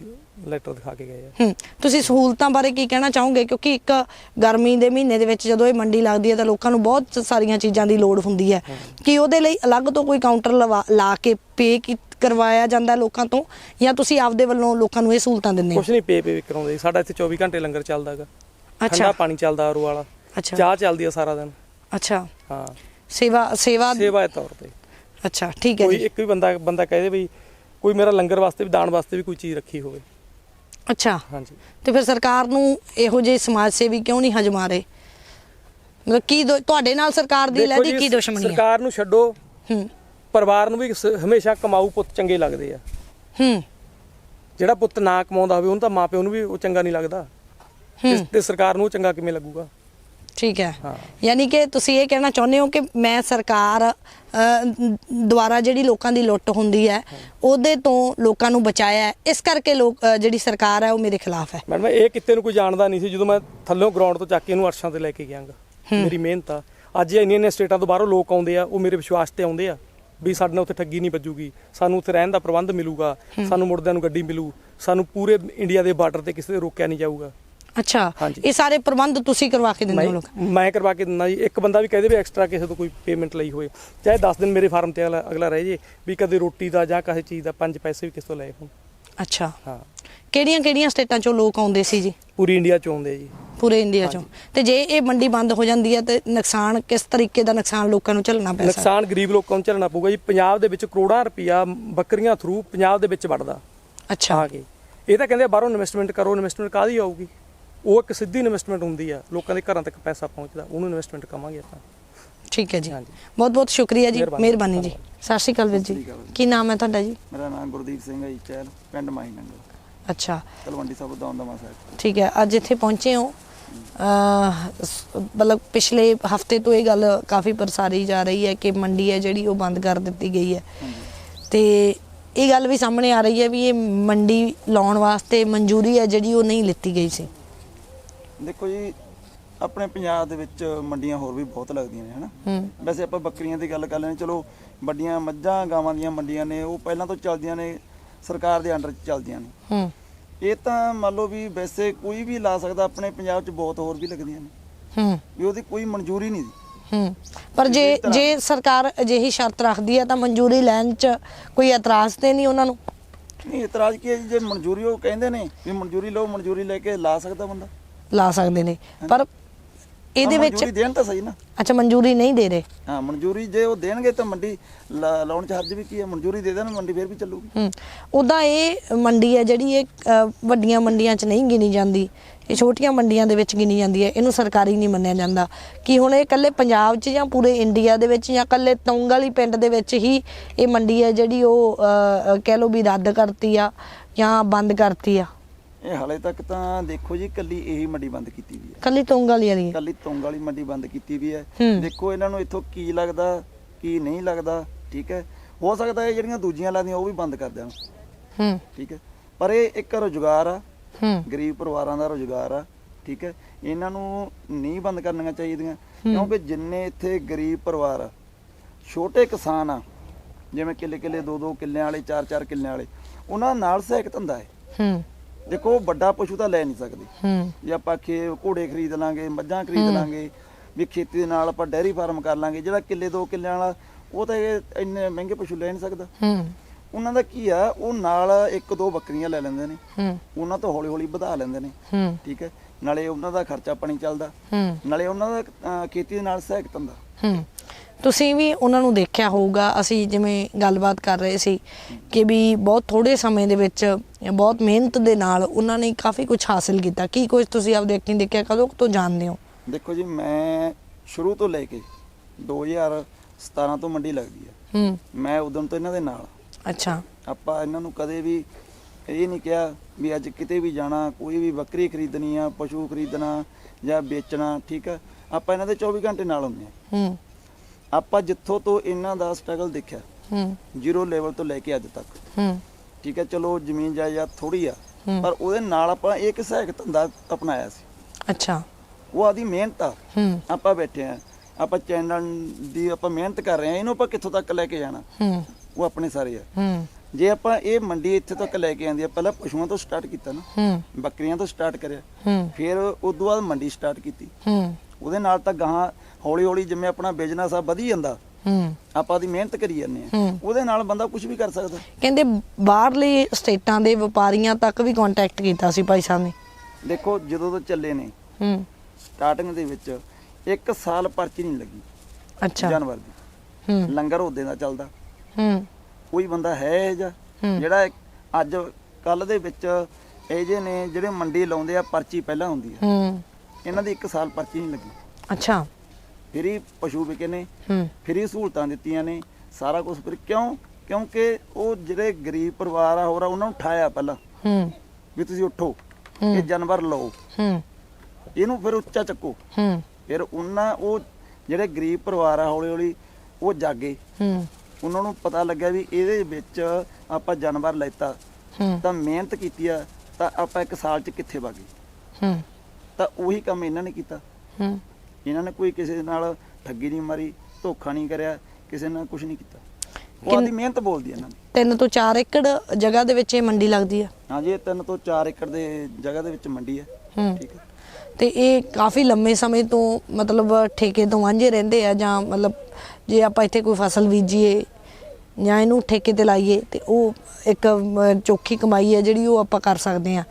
ਲੈਟਰ ਦਿਖਾ ਕੇ ਗਏ ਆ। ਤੁਸੀਂ ਸਹੂਲਤਾਂ ਬਾਰੇ ਕੀ ਕਹਿਣਾ ਚਾਹੋਗੇ? ਕਿਉਂਕਿ ਇੱਕ ਗਰਮੀ ਦੇ ਮਹੀਨੇ ਦੇ ਵਿੱਚ ਜਦੋਂ ਇਹ ਮੰਡੀ ਲੱਗਦੀ ਹੈ ਤਾਂ ਲੋਕਾਂ ਨੂੰ ਬਹੁਤ ਸਾਰੀਆਂ ਚੀਜ਼ਾਂ ਦੀ ਲੋੜ ਹੁੰਦੀ ਹੈ। ਕਿ ਉਹਦੇ ਲਈ ਅਲੱਗ ਤੋਂ ਕੋਈ ਕਾਊਂਟਰ ਲਾ ਕੇ ਪੇ ਕਰਵਾਇਆ ਜਾਂਦਾ ਲੋਕਾਂ ਤੋਂ? ਜਾਂ ਤੁਸੀਂ ਆਪਦੇ ਵੱਲੋਂ ਲੋਕਾਂ ਨੂੰ ਇਹ ਸਹੂਲਤਾਂ ਦਿੰਦੇ ਹੋ? ਕੁਛ ਨਹੀਂ ਪੇ ਪੇ ਕਰਾਉਂਦੇ। ਸਾਡਾ ਇੱਥੇ 24 ਘੰਟੇ ਲੰਗਰ ਚੱਲਦਾ ਹੈਗਾ ਅੱਛਾ। ਠੰਡਾ ਪਾਣੀ ਚੱਲਦਾ ਆਰੂ ਵਾਲਾ। ਅੱਛਾ। ਚਾਹ ਚੱਲਦੀ ਆ ਸਾਰਾ ਦਿਨ। ਅੱਛਾ। ਹਾਂ। ਸੇਵਾ ਸੇਵਾ ਸੇਵਾ ਦੇ ਤੌਰ ਤੇ। ਅੱਛਾ ਠੀਕ ਹੈ ਕੋਈ ਜੀ। ਇੱਕ ਵੀ ਬੰਦਾ ਬੰਦਾ ਕਹਦੇ ਵੀ ਕੋਈ ਮੇਰਾ ਲੰਗਰ ਵਾਸਤੇ ਵੀ ਦਾਨ ਵਾਸਤੇ ਵੀ ਕੋਈ ਚੀਜ਼ ਰੱਖੀ ਹੋਵੇ। ਅੱਛਾ। ਹਾਂਜੀ। ਤੇ ਫਿਰ ਸਰਕਾਰ ਨੂੰ ਇਹੋ ਜਿਹੇ ਸਮਾਜ ਸੇਵੀ ਕਿਉਂ ਨਹੀਂ ਹਜਮਾਰੇ ਮਤਲਬ ਕੀ ਦੋ- ਤੁਹਾਡੇ ਨਾਲ ਸਰਕਾਰ ਦੀ ਦੇਖੋ ਲੈਦੀ ਜੀ, ਕੀ ਦੁਸ਼ਮਣੀ ਹੈ ਸਰਕਾਰ ਨੂੰ ਛੱਡੋ। ਹੂੰ। ਪਰਿਵਾਰ ਨੂੰ ਵੀ ਸ- ਹਮੇਸ਼ਾ ਕਮਾਊ ਪੁੱਤ ਚੰਗੇ ਲੱਗਦੇ ਆ। ਹੂੰ। ਜਿਹੜਾ ਪੁੱਤ ਨਾ ਕਮਾਉਂਦਾ ਹੋਵੇ ਉਹਨੂੰ ਤਾਂ ਮਾਪਿਓ ਨੂੰ ਵੀ ਉਹ ਚੰਗਾ ਨਹੀਂ ਲੱਗਦਾ। ਤੇ- ਤੇ ਸਰਕਾਰ ਨੂੰ ਉਹ ਚੰਗਾ ਕਿਵੇਂ ਲੱਗੂਗਾ? ਠੀਕ ਹੈ। ਯਾਨੀ ਕਿ ਤੁਸੀਂ ਇਹ ਕਹਿਣਾ ਚਾਹੁੰਦੇ ਹੋ ਕਿ ਮੈਂ ਸਰਕਾਰ ਦੁਆਰਾ ਜਿਹੜੀ ਲੋਕਾਂ ਦੀ ਲੁੱਟ ਹੁੰਦੀ ਹੈ ਉਹਦੇ ਤੋਂ ਲੋਕਾਂ ਨੂੰ ਬਚਾਇਆ। ਇਸ ਕਰਕੇ ਲੋਕ ਜਿਹੜੀ ਸਰਕਾਰ ਹੈ ਉਹ ਮੇਰੇ ਖਿਲਾਫ ਹੈ। ਮੈਡਮ ਇਹ ਕਿਤੇ ਨੂੰ ਕੋਈ ਜਾਣਦਾ ਨਹੀਂ ਸੀ ਜਦੋਂ ਮੈਂ ਥੱਲੋਂ ਗਰਾਊਂਡ ਤੋਂ ਚੱਕ ਕੇ ਇਹਨੂੰ ਅਰਸ਼ਾਂ ਤੇ ਲੈ ਕੇ ਗਿਆਗਾ ਮੇਰੀ ਮਿਹਨਤ ਆ। ਅੱਜ ਇੰਨੀਆਂ ਇੰਨੀਆਂ ਸਟੇਟਾਂ ਤੋਂ ਬਾਹਰੋਂ ਲੋਕ ਆਉਂਦੇ ਆ ਉਹ ਮੇਰੇ ਵਿਸ਼ਵਾਸ ਤੇ ਆਉਂਦੇ ਆ ਵੀ ਸਾਡੇ ਨਾਲ ਉੱਥੇ ਠੱਗੀ ਨਹੀਂ ਵੱਜੂਗੀ। ਸਾਨੂੰ ਉੱਥੇ ਰਹਿਣ ਦਾ ਪ੍ਰਬੰਧ ਮਿਲੂਗਾ। ਸਾਨੂੰ ਮੁੜਦਿਆਂ ਨੂੰ ਗੱਡੀ ਮਿਲੂ। ਸਾਨੂੰ ਪੂਰੇ ਇੰਡੀਆ ਦੇ ਬਾਰਡਰ ਤੇ ਕਿਸੇ ਦੇ ਰੋਕਿਆ ਨਹੀਂ ਜਾਊਗਾ। ਅੱਛਾ ਹਾਂਜੀ। ਇਹ ਸਾਰੇ ਪ੍ਰਬੰਧ ਤੁਸੀਂ ਕਰਵਾ ਕੇ ਦਿੰਦੇ ਹੋ ਲੋਕ? ਮੈਂ ਕਰਵਾ ਕੇ ਦਿੰਦਾ ਜੀ। ਇੱਕ ਬੰਦਾ ਵੀ ਕਹਦੇ ਵੀ ਐਕਸਟਰਾ ਕਿਸੇ ਤੋਂ ਕੋਈ ਪੇਮੈਂਟ ਲਈ ਹੋਏ। ਚਾਹੇ 10 ਦਿਨ ਮੇਰੇ ਫਾਰਮ ਤੇ ਅਗਲਾ ਅਗਲਾ ਰਹਿ ਜੇ ਵੀ ਕਦੇ ਰੋਟੀ ਦਾ ਜਾਂ ਕਿਸੇ ਚੀਜ਼ ਦਾ ਪੰਜ ਪੈਸੇ ਵੀ ਕਿਸੇ ਤੋਂ ਲਏ ਹੋਣ। ਅੱਛਾ। ਹਾਂ। ਕਿਹੜੀਆਂ ਕਿਹੜੀਆਂ ਸਟੇਟਾਂ ਚੋਂ ਲੋਕ ਆਉਂਦੇ ਸੀ ਜੀ? ਪੂਰੀ ਇੰਡੀਆ ਚ ਆਉਂਦੇ ਜੀ। ਪੂਰੇ ਇੰਡੀਆ ਚੋਂ। ਤੇ ਜੇ ਇਹ ਮੰਡੀ ਬੰਦ ਹੋ ਜਾਂਦੀ ਹੈ ਤੇ ਨੁਕਸਾਨ ਕਿਸ ਤਰੀਕੇ ਦਾ ਨੁਕਸਾਨ ਲੋਕਾਂ ਨੂੰ ਝੱਲਣਾ ਪੈ ਸਕਦਾ ਨੁਕਸਾਨ ਗਰੀਬ ਲੋਕਾਂ ਨੂੰ ਝੱਲਣਾ ਪਊਗਾ ਜੀ। ਪੰਜਾਬ ਦੇ ਵਿੱਚ ਕਰੋੜਾਂ ਰੁਪਈਆ ਬੱਕਰੀਆਂ ਥਰੂ ਪੰਜਾਬ ਦੇ ਵਿੱਚ ਵੜਦਾ ਅੱਛਾ। ਆ ਕੇ ਇਹ ਤਾਂ ਕਹਿੰਦੇ ਆ ਬਾਹਰੋਂ ਇਨਵੈਸਟਮੈਂਟ ਕਰੋ ਇਨਵੈਸਟਮੈਂਟ ਕਾਦੀ ਆਊਗੀ? ਉਹ ਇੱਕ ਸਿੱਧੀ ਇਨਵੈਸਟਮੈਂਟ ਹੁੰਦੀ ਆ ਲੋਕਾਂ ਦੇ ਘਰਾਂ ਤੱਕ ਪੈਸਾ ਪਹੁੰਚਦਾ ਉਹਨੂੰ ਇਨਵੈਸਟਮੈਂਟ ਕਵਾਂਗੇ ਆਪਾਂ। ਠੀਕ ਹੈ ਜੀ। ਹਾਂਜੀ। ਬਹੁਤ ਬਹੁਤ ਸ਼ੁਕਰੀਆ ਜੀ ਮਿਹਰਬਾਨੀ। ਮਿਹਰਬਾਨੀ ਜੀ। ਸਤਿ ਸ਼੍ਰੀ ਅਕਾਲ ਵੀਰ ਜੀ। ਸਤਿ ਸ਼੍ਰੀ ਅਕਾਲ। ਕੀ ਨਾਮ ਹੈ ਤੁਹਾਡਾ ਜੀ? ਮੇਰਾ ਨਾਮ ਗੁਰਦੀਪ ਸਿੰਘ ਹੈ ਜੀ ਚਹਿਲ ਪਿੰਡ ਮਾਈ ਨੰਗਲ ਅੱਛਾ। ਤਲਵੰਡੀ ਸਾਬੋ ਦੌਂਦਮਾ ਸਾਹਿਬ। ਠੀਕ ਹੈ ਅੱਜ ਇੱਥੇ ਪਹੁੰਚੇ ਹੋ। ਅਹ ਸ- ਮਤਲਬ ਪਿਛਲੇ ਹਫ਼ਤੇ ਤੋਂ ਇਹ ਗੱਲ ਕਾਫੀ ਪ੍ਰਸਾਰੀ ਜਾ ਰਹੀ ਹੈ ਕਿ ਮੰਡੀ ਹੈ ਜਿਹੜੀ ਉਹ ਬੰਦ ਕਰ ਦਿੱਤੀ ਗਈ ਹੈ। ਤੇ ਇਹ ਗੱਲ ਵੀ ਸਾਹਮਣੇ ਆ ਰਹੀ ਹੈ ਵੀ ਇਹ ਮੰਡੀ ਲਾਉਣ ਵਾਸਤੇ ਮਨਜ਼ੂਰੀ ਹੈ ਜਿਹੜੀ ਉਹ ਨਹੀਂ ਲਿੱਤੀ ਗਈ ਸੀ। ਦੇਖੋ ਜੀ ਆਪਣੇ ਪੰਜਾਬ ਦੇ ਵਿੱਚ ਮੰਡੀਆਂ ਹੋਰ ਵੀ ਬਹੁਤ ਲੱਗਦੀਆਂ ਨੇ ਹਨਾ? ਵੈਸੇ ਆਪਾਂ ਬੱਕਰੀਆਂ ਦੀ ਗੱਲ ਕਰ ਲੈਣੇ ਚਲੋ ਵੱਡੀਆਂ ਮੱਝਾਂ ਗਾਵਾਂ ਦੀਆਂ ਮੰਡੀਆਂ ਨੇ ਉਹ ਪਹਿਲਾਂ ਤੋਂ ਚੱਲਦੀਆਂ ਨੇ ਸਰਕਾਰ ਦੇ ਅੰਡਰ ਚੱਲਦੀਆਂ ਨੇ। ਹੂੰ। ਇਹ ਤਾਂ ਮੰਨ ਲਓ ਵੀ ਵੈਸੇ ਕੋਈ ਵੀ ਲਾ ਸਕਦਾ ਆਪਣੇ ਪੰਜਾਬ 'ਚ ਬਹੁਤ ਹੋਰ ਵੀ ਲੱਗਦੀਆਂ ਨੇ। ਹੂੰ। ਵੀ ਉਹਦੀ ਕੋਈ ਮਨਜ਼ੂਰੀ ਨਹੀਂ ਹੂੰ। ਪਰ ਜੇ ਜੇ ਸਰਕਾਰ ਅਜਿਹੀ ਸ਼ਰਤ ਰੱਖਦੀ ਹੈ ਤਾਂ ਮਨਜ਼ੂਰੀ ਲੈਣ 'ਚ ਕੋਈ ਇਤਰਾਜ਼ ਤੇ ਨਹੀਂ ਉਹਨਾਂ ਨੂੰ? ਨਹੀਂ ਇਤਰਾਜ਼ ਕੀ ਹੈ ਜੀ? ਜੇ ਮਨਜ਼ੂਰੀ ਉਹ ਕਹਿੰਦੇ ਨੇ ਵੀ ਮਨਜ਼ੂਰੀ ਲਓ ਮਨਜ਼ੂਰੀ ਲੈ ਕੇ ਲਾ ਸਕਦਾ ਬੰਦਾ। ਲਾ ਸਕਦੇ ਨੇ। ਪਰ ਇਹਦੇ ਵਿੱਚ ਮਨਜ਼ੂਰੀ ਦੇਣ ਤਾਂ ਸਹੀ ਨਾ। ਅੱਛਾ ਮਨਜ਼ੂਰੀ ਨਹੀਂ ਦੇ ਰਹੇ। ਹਾਂ ਮਨਜ਼ੂਰੀ ਜੇ ਉਹ ਦੇਣਗੇ ਤਾਂ ਮੰਡੀ ਲਾ- ਲਾਉਣ ਚ ਹਰਜ ਵੀ ਕੀ ਹੈ? ਮਨਜ਼ੂਰੀ ਦੇ ਦੇਣ ਮੰਡੀ ਫੇਰ ਵੀ ਚੱਲੂਗੀ। ਹੂੰ ਉਦਾਂ ਇਹ ਮੰਡੀ ਹੈ ਜਿਹੜੀ ਇਹ ਵੱਡੀਆਂ ਮੰਡੀਆਂ 'ਚ ਨਹੀਂ ਗਿਣੀ ਜਾਂਦੀ। ਇਹ ਛੋਟੀਆਂ ਮੰਡੀਆਂ ਦੇ ਵਿੱਚ ਗਿਣੀ ਜਾਂਦੀ ਹੈ। ਇਹਨੂੰ ਸਰਕਾਰੀ ਨਹੀਂ ਮੰਨਿਆ ਜਾਂਦਾ। ਕਿ ਹੁਣ ਇਹ ਇਕੱਲੇ ਪੰਜਾਬ 'ਚ ਜਾਂ ਪੂਰੇ ਇੰਡੀਆ ਦੇ ਵਿੱਚ ਜਾਂ ਇਕੱਲੇ ਤੌਂਗ ਵਾਲੀ ਪਿੰਡ ਦੇ ਵਿੱਚ ਹੀ ਇਹ ਮੰਡੀ ਹੈ ਜਿਹੜੀ ਉਹ ਕਹਿ ਲਓ ਵੀ ਰੱਦ ਕਰਤੀ ਆ ਜਾਂ ਬੰਦ ਕਰਤੀ ਆ? ਇਹ ਹਾਲੇ ਤੱਕ ਤਾਂ ਦੇਖੋ ਜੀ ਕੱਲੀ ਇਹੀ ਮੰਡੀ ਬੰਦ ਕੀਤੀ ਵੀ ਹੈ। ਇਕੱਲੀ ਤੌਂਗ ਵਾਲੀ ਵਾਲੀ। ਕੱਲੀ ਤੁੰਗ ਵਾਲੀ ਮੰਡੀ ਬੰਦ ਕੀਤੀ ਵੀ ਹੈ। ਹੂੰ। ਦੇਖੋ ਇਹਨਾਂ ਨੂੰ ਇੱਥੋਂ ਕੀ ਲੱਗਦਾ ਕੀ ਨਹੀਂ ਲੱਗਦਾ ਠੀਕ ਹੈ? ਹੋ ਸਕਦਾ ਇਹ ਜਿਹੜੀਆਂ ਦੂਜੀਆਂ ਲਾਦੀਆਂ ਉਹ ਵੀ ਬੰਦ ਕਰ ਦੇਣ। ਹੂੰ। ਠੀਕ ਹੈ? ਪਰ ਇਹ ਇੱਕ ਰੁਜ਼ਗਾਰ ਆ। ਹੂੰ। ਗਰੀਬ ਪਰਿਵਾਰਾਂ ਦਾ ਰੁਜ਼ਗਾਰ ਆ। ਠੀਕ ਹੈ? ਇਹਨਾਂ ਨੂੰ ਨਹੀਂ ਬੰਦ ਕਰਨੀਆਂ ਚਾਹੀਦੀਆਂ ਕਿਉਂਕਿ ਜਿੰਨੇ ਇੱਥੇ ਗਰੀਬ ਪਰਿਵਾਰ ਆ ਛੋਟੇ ਕਿਸਾਨ ਆ ਜਿਵੇਂ ਕਿੱਲੇ ਕਿੱਲੇ ਦੋ ਦੋ ਕਿੱਲਿਆਂ ਵਾਲੇ ਚਾਰ ਚਾਰ ਕਿੱਲਿਆਂ ਵਾਲੇ ਉਹਨਾਂ ਨਾਲ ਸਹਾਇਕ ਧੰਦਾ ਹੈ। ਹੂੰ। ਦੇਖੋ ਵੱਡਾ ਪਸ਼ੂ ਤਾਂ ਲੈ ਨਹੀਂ ਸਕਦੇ। ਹੂੰ। ਜੇ ਆਪਾਂ ਖੇ ਘੋੜੇ ਖਰੀਦ ਲਾਂਗੇ ਮੱਝਾਂ ਖਰੀਦ ਲਾਂਗੇ ਵੀ ਖੇਤੀ ਦੇ ਨਾਲ ਆਪਾਂ ਡੈਰੀ ਫਾਰਮ ਕਰ ਲਾਂਗੇ ਜਿਹੜਾ ਕਿੱਲੇ ਦੋ ਕਿੱਲਿਆਂ ਵਾਲਾ ਉਹ ਤਾਂ ਇਹ ਇੰਨੇ ਮਹਿੰਗੇ ਪਸ਼ੂ ਲੈ ਨਹੀਂ ਸਕਦਾ। ਹੂੰ। ਉਹਨਾਂ ਦਾ ਕੀ ਆ ਉਹ ਨਾਲ ਇੱਕ ਦੋ ਬੱਕਰੀਆਂ ਲੈ ਲੈਂਦੇ ਨੇ। ਹੂੰ। ਉਹਨਾਂ ਤੋਂ ਹੌਲੀ ਹੌਲੀ ਵਧਾ ਲੈਂਦੇ ਨੇ। ਹੂੰ। ਠੀਕ ਹੈ? ਨਾਲੇ ਉਹਨਾਂ ਦਾ ਖਰਚਾ ਪਾਣੀ ਚੱਲਦਾ। ਹੂੰ। ਨਾਲੇ ਉਹਨਾਂ ਦਾ ਅਹ, ਖੇਤੀ ਦੇ ਨਾਲ ਸਹਾਇਕ ਧੰਦਾ। ਹੂੰ। ਤੁਸੀਂ ਵੀ ਉਹਨਾਂ ਨੂੰ ਦੇਖਿਆ ਹੋਊਗਾ ਅਸੀਂ ਜਿਵੇਂ ਗੱਲਬਾਤ ਕਰ ਰਹੇ ਸੀ ਕਿ ਵੀ ਬਹੁਤ ਥੋੜੇ ਸਮੇਂ ਦੇ ਵਿੱਚ ਬਹੁਤ ਮਿਹਨਤ ਦੇ ਨਾਲ ਉਹਨਾਂ ਨੇ ਕਾਫੀ ਕੁਝ ਹਾਸਿਲ ਕੀਤਾ। ਕੀ ਕੁਝ ਤੁਸੀਂ ਆਪਦੇ ਅੱਖੀਂ ਦੇਖਿਆ ਕਦੋਂ ਤੋਂ ਜਾਣਦੇ ਹੋ? ਦੇਖੋ ਜੀ ਮੈਂ ਸ਼ੁਰੂ ਤੋਂ ਲੈ ਕੇ 2017 ਤੋਂ ਮੰਡੀ ਲੱਗਦੀ ਹੈ ਹੂੰ। ਮੈਂ ਉਦੋਂ ਤੋਂ ਇਹਨਾਂ ਦੇ ਨਾਲ ਅੱਛਾ। ਆਪਾਂ ਇਹਨਾਂ ਨੂੰ ਕਦੇ ਵੀ ਇਹ ਨਹੀਂ ਕਿਹਾ ਵੀ ਅੱਜ ਕਿਤੇ ਵੀ ਜਾਣਾ ਕੋਈ ਵੀ ਬੱਕਰੀ ਖਰੀਦਣੀ ਆ ਪਸ਼ੂ ਖਰੀਦਣਾ ਜਾਂ ਵੇਚਣਾ ਠੀਕ ਆ? ਆਪਾਂ ਇਹਨਾਂ ਦੇ 24 ਘੰਟੇ ਨਾਲ ਹੁੰਦੇ ਆ। ਹੂੰ। ਆਪਾਂ ਜਿੱਥੋਂ ਤੋਂ ਇਹਨਾਂ ਦਾ ਸਟਰਗਲ ਦੇਖਿਆ ਹੂੰ। ਜ਼ੀਰੋ ਲੈਵਲ ਤੋਂ ਲੈ ਕੇ ਅੱਜ ਤੱਕ। ਹੂੰ। ਠੀਕ ਹੈ ਚਲੋ ਜ਼ਮੀਨ ਜਾਇਦਾਦ ਥੋੜੀ ਆ। ਪਰ ਉਹਦੇ ਨਾਲ ਆਪਾਂ ਇੱਕ ਸਹਾਇਕ ਧੰਦਾ ਅਪਣਾਇਆ ਸੀ। ਅੱਛਾ। ਉਹ ਆਦੀ ਮਿਹਨਤ ਆ। ਹੂੰ। ਆਪਾਂ ਬੈਠੇ ਆ ਆਪਾਂ ਚੈਨਲ ਦੀ ਆਪਾਂ ਮਿਹਨਤ ਕਰ ਰਹੇ ਆ ਇਹਨੂੰ ਆਪਾਂ ਕਿੱਥੋਂ ਤੱਕ ਲੈ ਕੇ ਜਾਣਾ? ਹੂੰ। ਉਹ ਆਪਣੇ ਸਾਰੇ ਆ। ਹੂੰ। ਜੇ ਆਪਾਂ ਇਹ ਮੰਡੀ ਇੱਥੇ ਤੱਕ ਲੈ ਕੇ ਆਂਦੀ ਆ ਪਹਿਲਾਂ ਪਸ਼ੂਆਂ ਤੋਂ ਸਟਾਰਟ ਕੀਤਾ ਨਾ। ਹੂੰ। ਬੱਕਰੀਆਂ ਤੋਂ ਸਟਾਰਟ ਕਰਿਆ। ਹੂੰ। ਫਿਰ ਉਸ ਤੋਂ ਬਾਅਦ ਮੰਡੀ ਸਟਾਰਟ ਕੀਤੀ। ਹੂੰ। ਉਹਦੇ ਨਾਲ ਤਾਂ ਗਾਹਾਂ ਹੌਲੀ ਹੌਲੀ ਜਿਵੇਂ ਆਪਣਾ ਬਿਜ਼ਨਸ ਆ ਵਧੀ ਜਾਂਦਾ। ਹੂੰ। ਆਪਾਂ ਦੀ ਮਿਹਨਤ ਕਰੀ ਜਾਂਦੇ ਆ। ਹੂੰ। ਉਹਦੇ ਨਾਲ ਬੰਦਾ ਕੁਝ ਵੀ ਕਰ ਸਕਦਾ। ਕਹਿੰਦੇ ਬਾਹਰਲੇ ਸਟੇਟਾਂ ਦੇ ਵਪਾਰੀਆਂ ਤੱਕ ਵੀ ਕੰਟੈਕਟ ਕੀਤਾ ਸੀ ਭਾਈ ਸਾਹਿਬ ਨੇ। ਦੇਖੋ ਜਦੋਂ ਤੋਂ ਚੱਲੇ ਨੇ ਹੂੰ। ਸਟਾਰਟਿੰਗ ਦੇ ਵਿੱਚ ਇੱਕ ਸਾਲ ਪਰਚੀ ਨਹੀਂ ਲੱਗੀ। ਅੱਛਾ। ਜਾਨਵਰ ਦੀ। ਹੂੰ। ਲੰਗਰ ਉਹਦੇ ਦਾ ਚੱਲਦਾ। ਹੂੰ। ਕੋਈ ਬੰਦਾ ਹੈ ਇਹ ਜਿਹਾ? ਹੂੰ। ਜਿਹੜਾ ਅੱਜ ਕੱਲ ਦੇ ਵਿੱਚ ਇਹ ਜੇ ਨੇ ਜਿਹੜੇ ਮੰਡੀ ਲਾਉਂਦੇ ਆ ਪਰਚੀ ਪਹਿਲਾਂ ਹੁੰਦੀ ਆ। ਹੂੰ। ਇਹਨਾਂ ਦੀ ਇੱਕ ਸਾਲ ਪਰਚੀ ਨਹੀਂ ਲੱਗੀ। ਅੱਛਾ। ਫਰੀ ਪਸ਼ੂ ਵਿਕੇ ਨੇ ਫਰੀ ਸਹੂਲਤਾਂ ਦਿੱਤੀਆਂ ਨੇ ਸਾਰਾ ਕੁਝ ਫਿਰ ਕਿਉਂ ਕਿਉਂਕਿ ਉਹ ਜਿਹੜੇ ਗਰੀਬ ਪਰਿਵਾਰ ਆ ਹੋਰ ਆ ਉਹਨਾਂ ਨੂੰ ਉਠਾਇਆ ਪਹਿਲਾਂ ਹੂੰ। ਵੀ ਤੁਸੀਂ ਉੱਠੋ। ਇਹ ਜਾਨਵਰ ਲਓ। ਹੂੰ। ਇਹਨੂੰ ਫਿਰ ਉੱਚਾ ਚੱਕੋ। ਹੂੰ। ਫਿਰ ਉਹਨਾਂ ਉਹ ਜਿਹੜੇ ਗਰੀਬ ਪਰਿਵਾਰ ਆ ਹੌਲੀ ਹੌਲੀ ਉਹ ਜਾਗੇ। ਹੂੰ। ਉਹਨਾਂ ਨੂੰ ਪਤਾ ਲੱਗਿਆ ਵੀ ਇਹਦੇ ਵਿੱਚ ਆਪਾਂ ਜਾਨਵਰ ਲੈਤਾ। ਤਾਂ ਮਿਹਨਤ ਕੀਤੀ ਆ ਤਾਂ ਆਪਾਂ ਇੱਕ ਸਾਲ 'ਚ ਕਿੱਥੇ ਵਾਗੇ ਹੂੰ। ਤਾਂ ਉਹੀ ਕੰਮ ਇਹਨਾਂ ਨੇ ਕੀਤਾ। ਹੂੰ। ਇਹਨਾਂ ਨੇ ਕੋਈ ਕਿਸੇ ਨਾਲ ਠੱਗੀ ਨਹੀਂ ਮਾਰੀ ਧੋਖਾ ਨਹੀਂ ਕਰਿਆ ਕਿਸੇ ਨਾਲ ਕੁਝ ਨਹੀਂ ਕੀਤਾ। ਉਹ ਕਿੰਨ- ਆਦੀ ਮਿਹਨਤ ਬੋਲਦੀ ਇਹਨਾਂ ਦੀ। ਤਿੰਨ ਤੋਂ 4 ਏਕੜ ਜਗ੍ਹਾ ਦੇ ਵਿੱਚ ਇਹ ਮੰਡੀ ਲੱਗਦੀ ਆ? ਹਾਂਜੀ ਇਹ ਤਿੰਨ ਤੋਂ 4 ਏਕੜ ਦੇ ਜਗ੍ਹਾ ਦੇ ਵਿੱਚ ਮੰਡੀ ਹੈ। ਠੀਕ ਹੈ ਤੇ ਇਹ ਕਾਫੀ ਲੰਮੇ ਸਮੇਂ ਤੋਂ ਮਤਲਬ ਠੇਕੇ ਤੋਂ ਵਾਂਝੇ ਰਹਿੰਦੇ ਆ ਜਾਂ ਮਤਲਬ ਜੇ ਆਪਾਂ ਇੱਥੇ ਕੋਈ ਫਸਲ ਬੀਜੀਏ ਜਾਂ ਇਹਨੂੰ ਠੇਕੇ ਤੇ ਲਾਈਏ ਤੇ ਉਹ ਇੱਕ ਚੋਖੀ ਕਮਾਈ ਹੈ ਜਿਹੜੀ ਉਹ ਆਪਾਂ ਕਰ ਸਕਦੇ ਆ।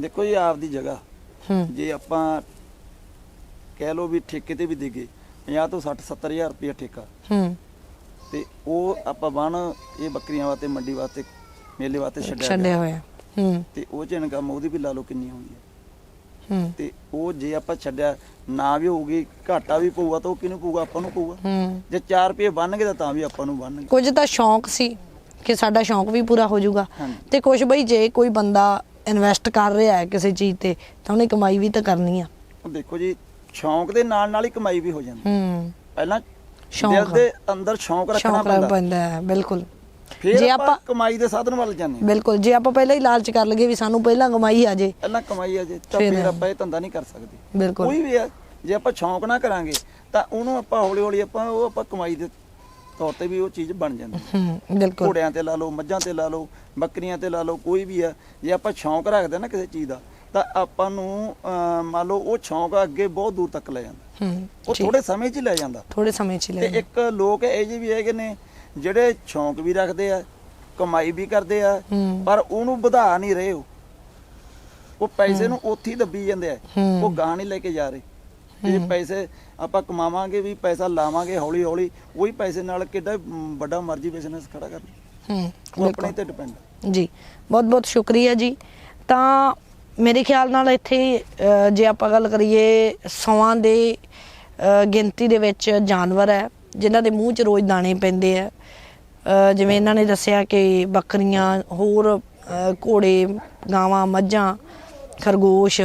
ਦੇਖੋ ਜੀ ਆਪਦੀ ਜਗ੍ਹਾ। ਹੂੰ। ਜੇ ਆਪਾਂ ਕਹਿ ਲਓ ਵੀ ਠੇਕੇ ਤੇ ਵੀ ਦੇਗੇ 50 ਤੋਂ 60 70000 ਰੁਪਏ ਠੇਕਾ। ਹੂੰ। ਤੇ ਉਹ ਆਪਾਂ ਬਣ ਇਹ ਬੱਕਰੀਆਂ ਵਾਸਤੇ ਮੰਡੀ ਵਾਸਤੇ ਮੇਲੇ ਵਾਸਤੇ ਛੱਡਿਆ। ਹੋਇਆ। ਹੂੰ। ਤੇ ਉਹ ਚ ਇਨਕਮ ਉਹਦੀ ਵੀ ਲਾ ਲਓ ਕਿੰਨੀ ਹੁੰਦੀ ਹੈ। ਹੂੰ। ਤੇ ਉਹ ਜੇ ਆਪਾਂ ਛੱਡਿਆ ਨਾ ਵੀ ਹੋਊਗੀ ਘਾਟਾ ਵੀ ਪਊਗਾ ਤਾਂ ਉਹ ਕਿਹਨੂੰ ਪਊਗਾ? ਆਪਾਂ ਨੂੰ ਪਊਗਾ। ਹੂੰ। ਜੇ 4 ਰੁਪਏ ਬਣਨਗੇ ਤਾਂ ਤਾਂ ਵੀ ਆਪਾਂ ਨੂੰ ਬਣਨਗੇ ਕੁਝ ਤਾਂ ਸ਼ੌਂਕ ਸੀ ਕਿ ਸਾਡਾ ਸ਼ੌਂਕ ਵੀ ਪੂਰਾ ਹੋ ਜਾਊਗਾ। ਤੇ ਕੁਝ ਬਈ ਜੇ ਕੋਈ ਬੰਦਾ ਇਨਵੈਸਟ ਕਰ ਰਿਹਾ ਹੈ ਕਿਸੇ ਚੀਜ਼ ਤੇ ਤਾਂ ਉਹਨੇ ਕਮਾਈ ਵੀ ਤਾਂ ਕਰਨੀ ਆ। ਦੇਖੋ ਜੀ ਸ਼ੌਂਕ ਦੇ ਨਾਲ ਨਾਲ ਹੀ ਕਮਾਈ ਵੀ ਹੋ ਜਾਂਦੀ ਹੂੰ। ਪਹਿਲਾਂ ਸ਼ੌਂਕ। ਦੇ ਅੰਦਰ ਸ਼ੌਂਕ ਰੱਖਣਾ ਸ਼ੌਂਕ ਪੈਂਦਾ। ਹੈ ਬਿਲਕੁਲ। ਫਿਰ ਜੇ ਆਪਾਂ ਆਪਾਂ ਕਮਾਈ ਦੇ ਸਾਧਨ ਵੱਲ ਜਾਂਦੇ ਹਾਂ। ਬਿਲਕੁਲ ਜੇ ਆਪਾਂ ਪਹਿਲਾਂ ਹੀ ਲਾਲਚ ਕਰ ਲਈਏ ਵੀ ਸਾਨੂੰ ਪਹਿਲਾਂ ਕਮਾਈ ਆ ਜੇ। ਪਹਿਲਾਂ ਕਮਾਈ ਆ ਜੇ ਤਾਂ ਫਿਰ- ਫਿਰ ਆਪਾਂ ਇਹ ਧੰਦਾ ਨਹੀਂ ਕਰ ਸਕਦੇ। ਬਿਲਕੁਲ। ਕੋਈ ਵੀ ਆ ਜੇ ਆਪਾਂ ਸ਼ੌਂਕ ਨਾ ਕਰਾਂਗੇ ਤਾਂ ਉਹਨੂੰ ਆਪਾਂ ਹੌਲੀ ਹੌਲੀ ਆਪਾਂ ਉਹ ਆਪਾਂ ਕਮਾਈ ਦੇ ਤੌਰ ਤੇ ਵੀ ਉਹ ਚੀਜ਼ ਬਣ ਜਾਂਦੀ ਹੈ। ਹੂੰ ਬਿਲਕੁਲ। ਘੋੜਿਆਂ ਤੇ ਲਾ ਲਓ ਮੱਝਾਂ ਤੇ ਲਾ ਲਓ ਬੱਕਰੀਆਂ ਤੇ ਲਾ ਲਓ ਕੋਈ ਵੀ ਆ ਜੇ ਆਪਾਂ ਸ਼ੌਂਕ ਰੱਖਦੇ ਨਾ ਕਿਸੇ ਚੀਜ਼ ਦਾ ਤਾਂ ਆਪਾਂ ਨੂੰ ਮੰਨ ਲਓ ਉਹ ਸ਼ੌਂਕ ਅੱਗੇ ਬਹੁਤ ਦੂਰ ਤੱਕ ਲੈ ਜਾਂਦਾ। ਹੂੰ ਉਹ ਥੋੜੇ ਸਮੇਂ 'ਚ ਹੀ ਲੈ ਜਾਂਦਾ। ਥੋੜੇ ਸਮੇਂ ਚ ਤੇ ਲੈ ਇੱਕ ਲੋਕ ਇਹ ਜਿਹੇ ਵੀ ਹੈਗੇ ਨੇ ਜਿਹੜੇ ਸ਼ੌਂਕ ਵੀ ਰੱਖਦੇ ਆ ਕਮਾਈ ਵੀ ਕਰਦੇ ਆ। ਪਰ ਉਹਨੂੰ ਵਧਾ ਨਹੀਂ ਰਹੇ ਉਹ। ਉਹ ਪੈਸੇ ਨੂੰ ਉੱਥੇ ਹੀ ਦੱਬੀ ਜਾਂਦੇ ਆ। ਉਹ ਗਾਂ ਨਹੀਂ ਲੈ ਕੇ ਜਾ ਰਹੇ। ਜੇ ਪੈਸੇ ਆਪਾਂ ਕਮਾਵਾਂਗੇ ਵੀ ਪੈਸਾ ਲਾਵਾਂਗੇ ਹੌਲੀ ਹੌਲੀ ਉਹੀ ਪੈਸੇ ਨਾਲ ਕਿੱਡਾ ਵੱਡਾ ਮਰਜ਼ੀ ਬਿਜ਼ਨਸ ਖੜਾ ਕਰ ਲਓ। ਹੂੰ ਉਹ ਆਪਣੇ ਤੇ ਡਿਪੈਂਡ ਜੀ ਬਹੁਤ ਬਹੁਤ ਸ਼ੁਕਰੀਆ ਜੀ। ਤਾਂ ਮੇਰੇ ਖਿਆਲ ਨਾਲ ਇੱਥੇ ਜੇ ਆਪਾਂ ਗੱਲ ਕਰੀਏ ਸੌਆਂ ਦੇ ਗਿਣਤੀ ਦੇ ਵਿੱਚ ਜਾਨਵਰ ਹੈ, ਜਿਨ੍ਹਾਂ ਦੇ ਮੂੰਹ 'ਚ ਰੋਜ਼ ਦਾਣੇ ਪੈਂਦੇ ਆ। ਜਿਵੇਂ ਇਹਨਾਂ ਨੇ ਦੱਸਿਆ ਕਿ ਬੱਕਰੀਆਂ, ਹੋਰ ਘੋੜੇ, ਗਾਵਾਂ, ਮੱਝਾਂ, ਖਰਗੋਸ਼,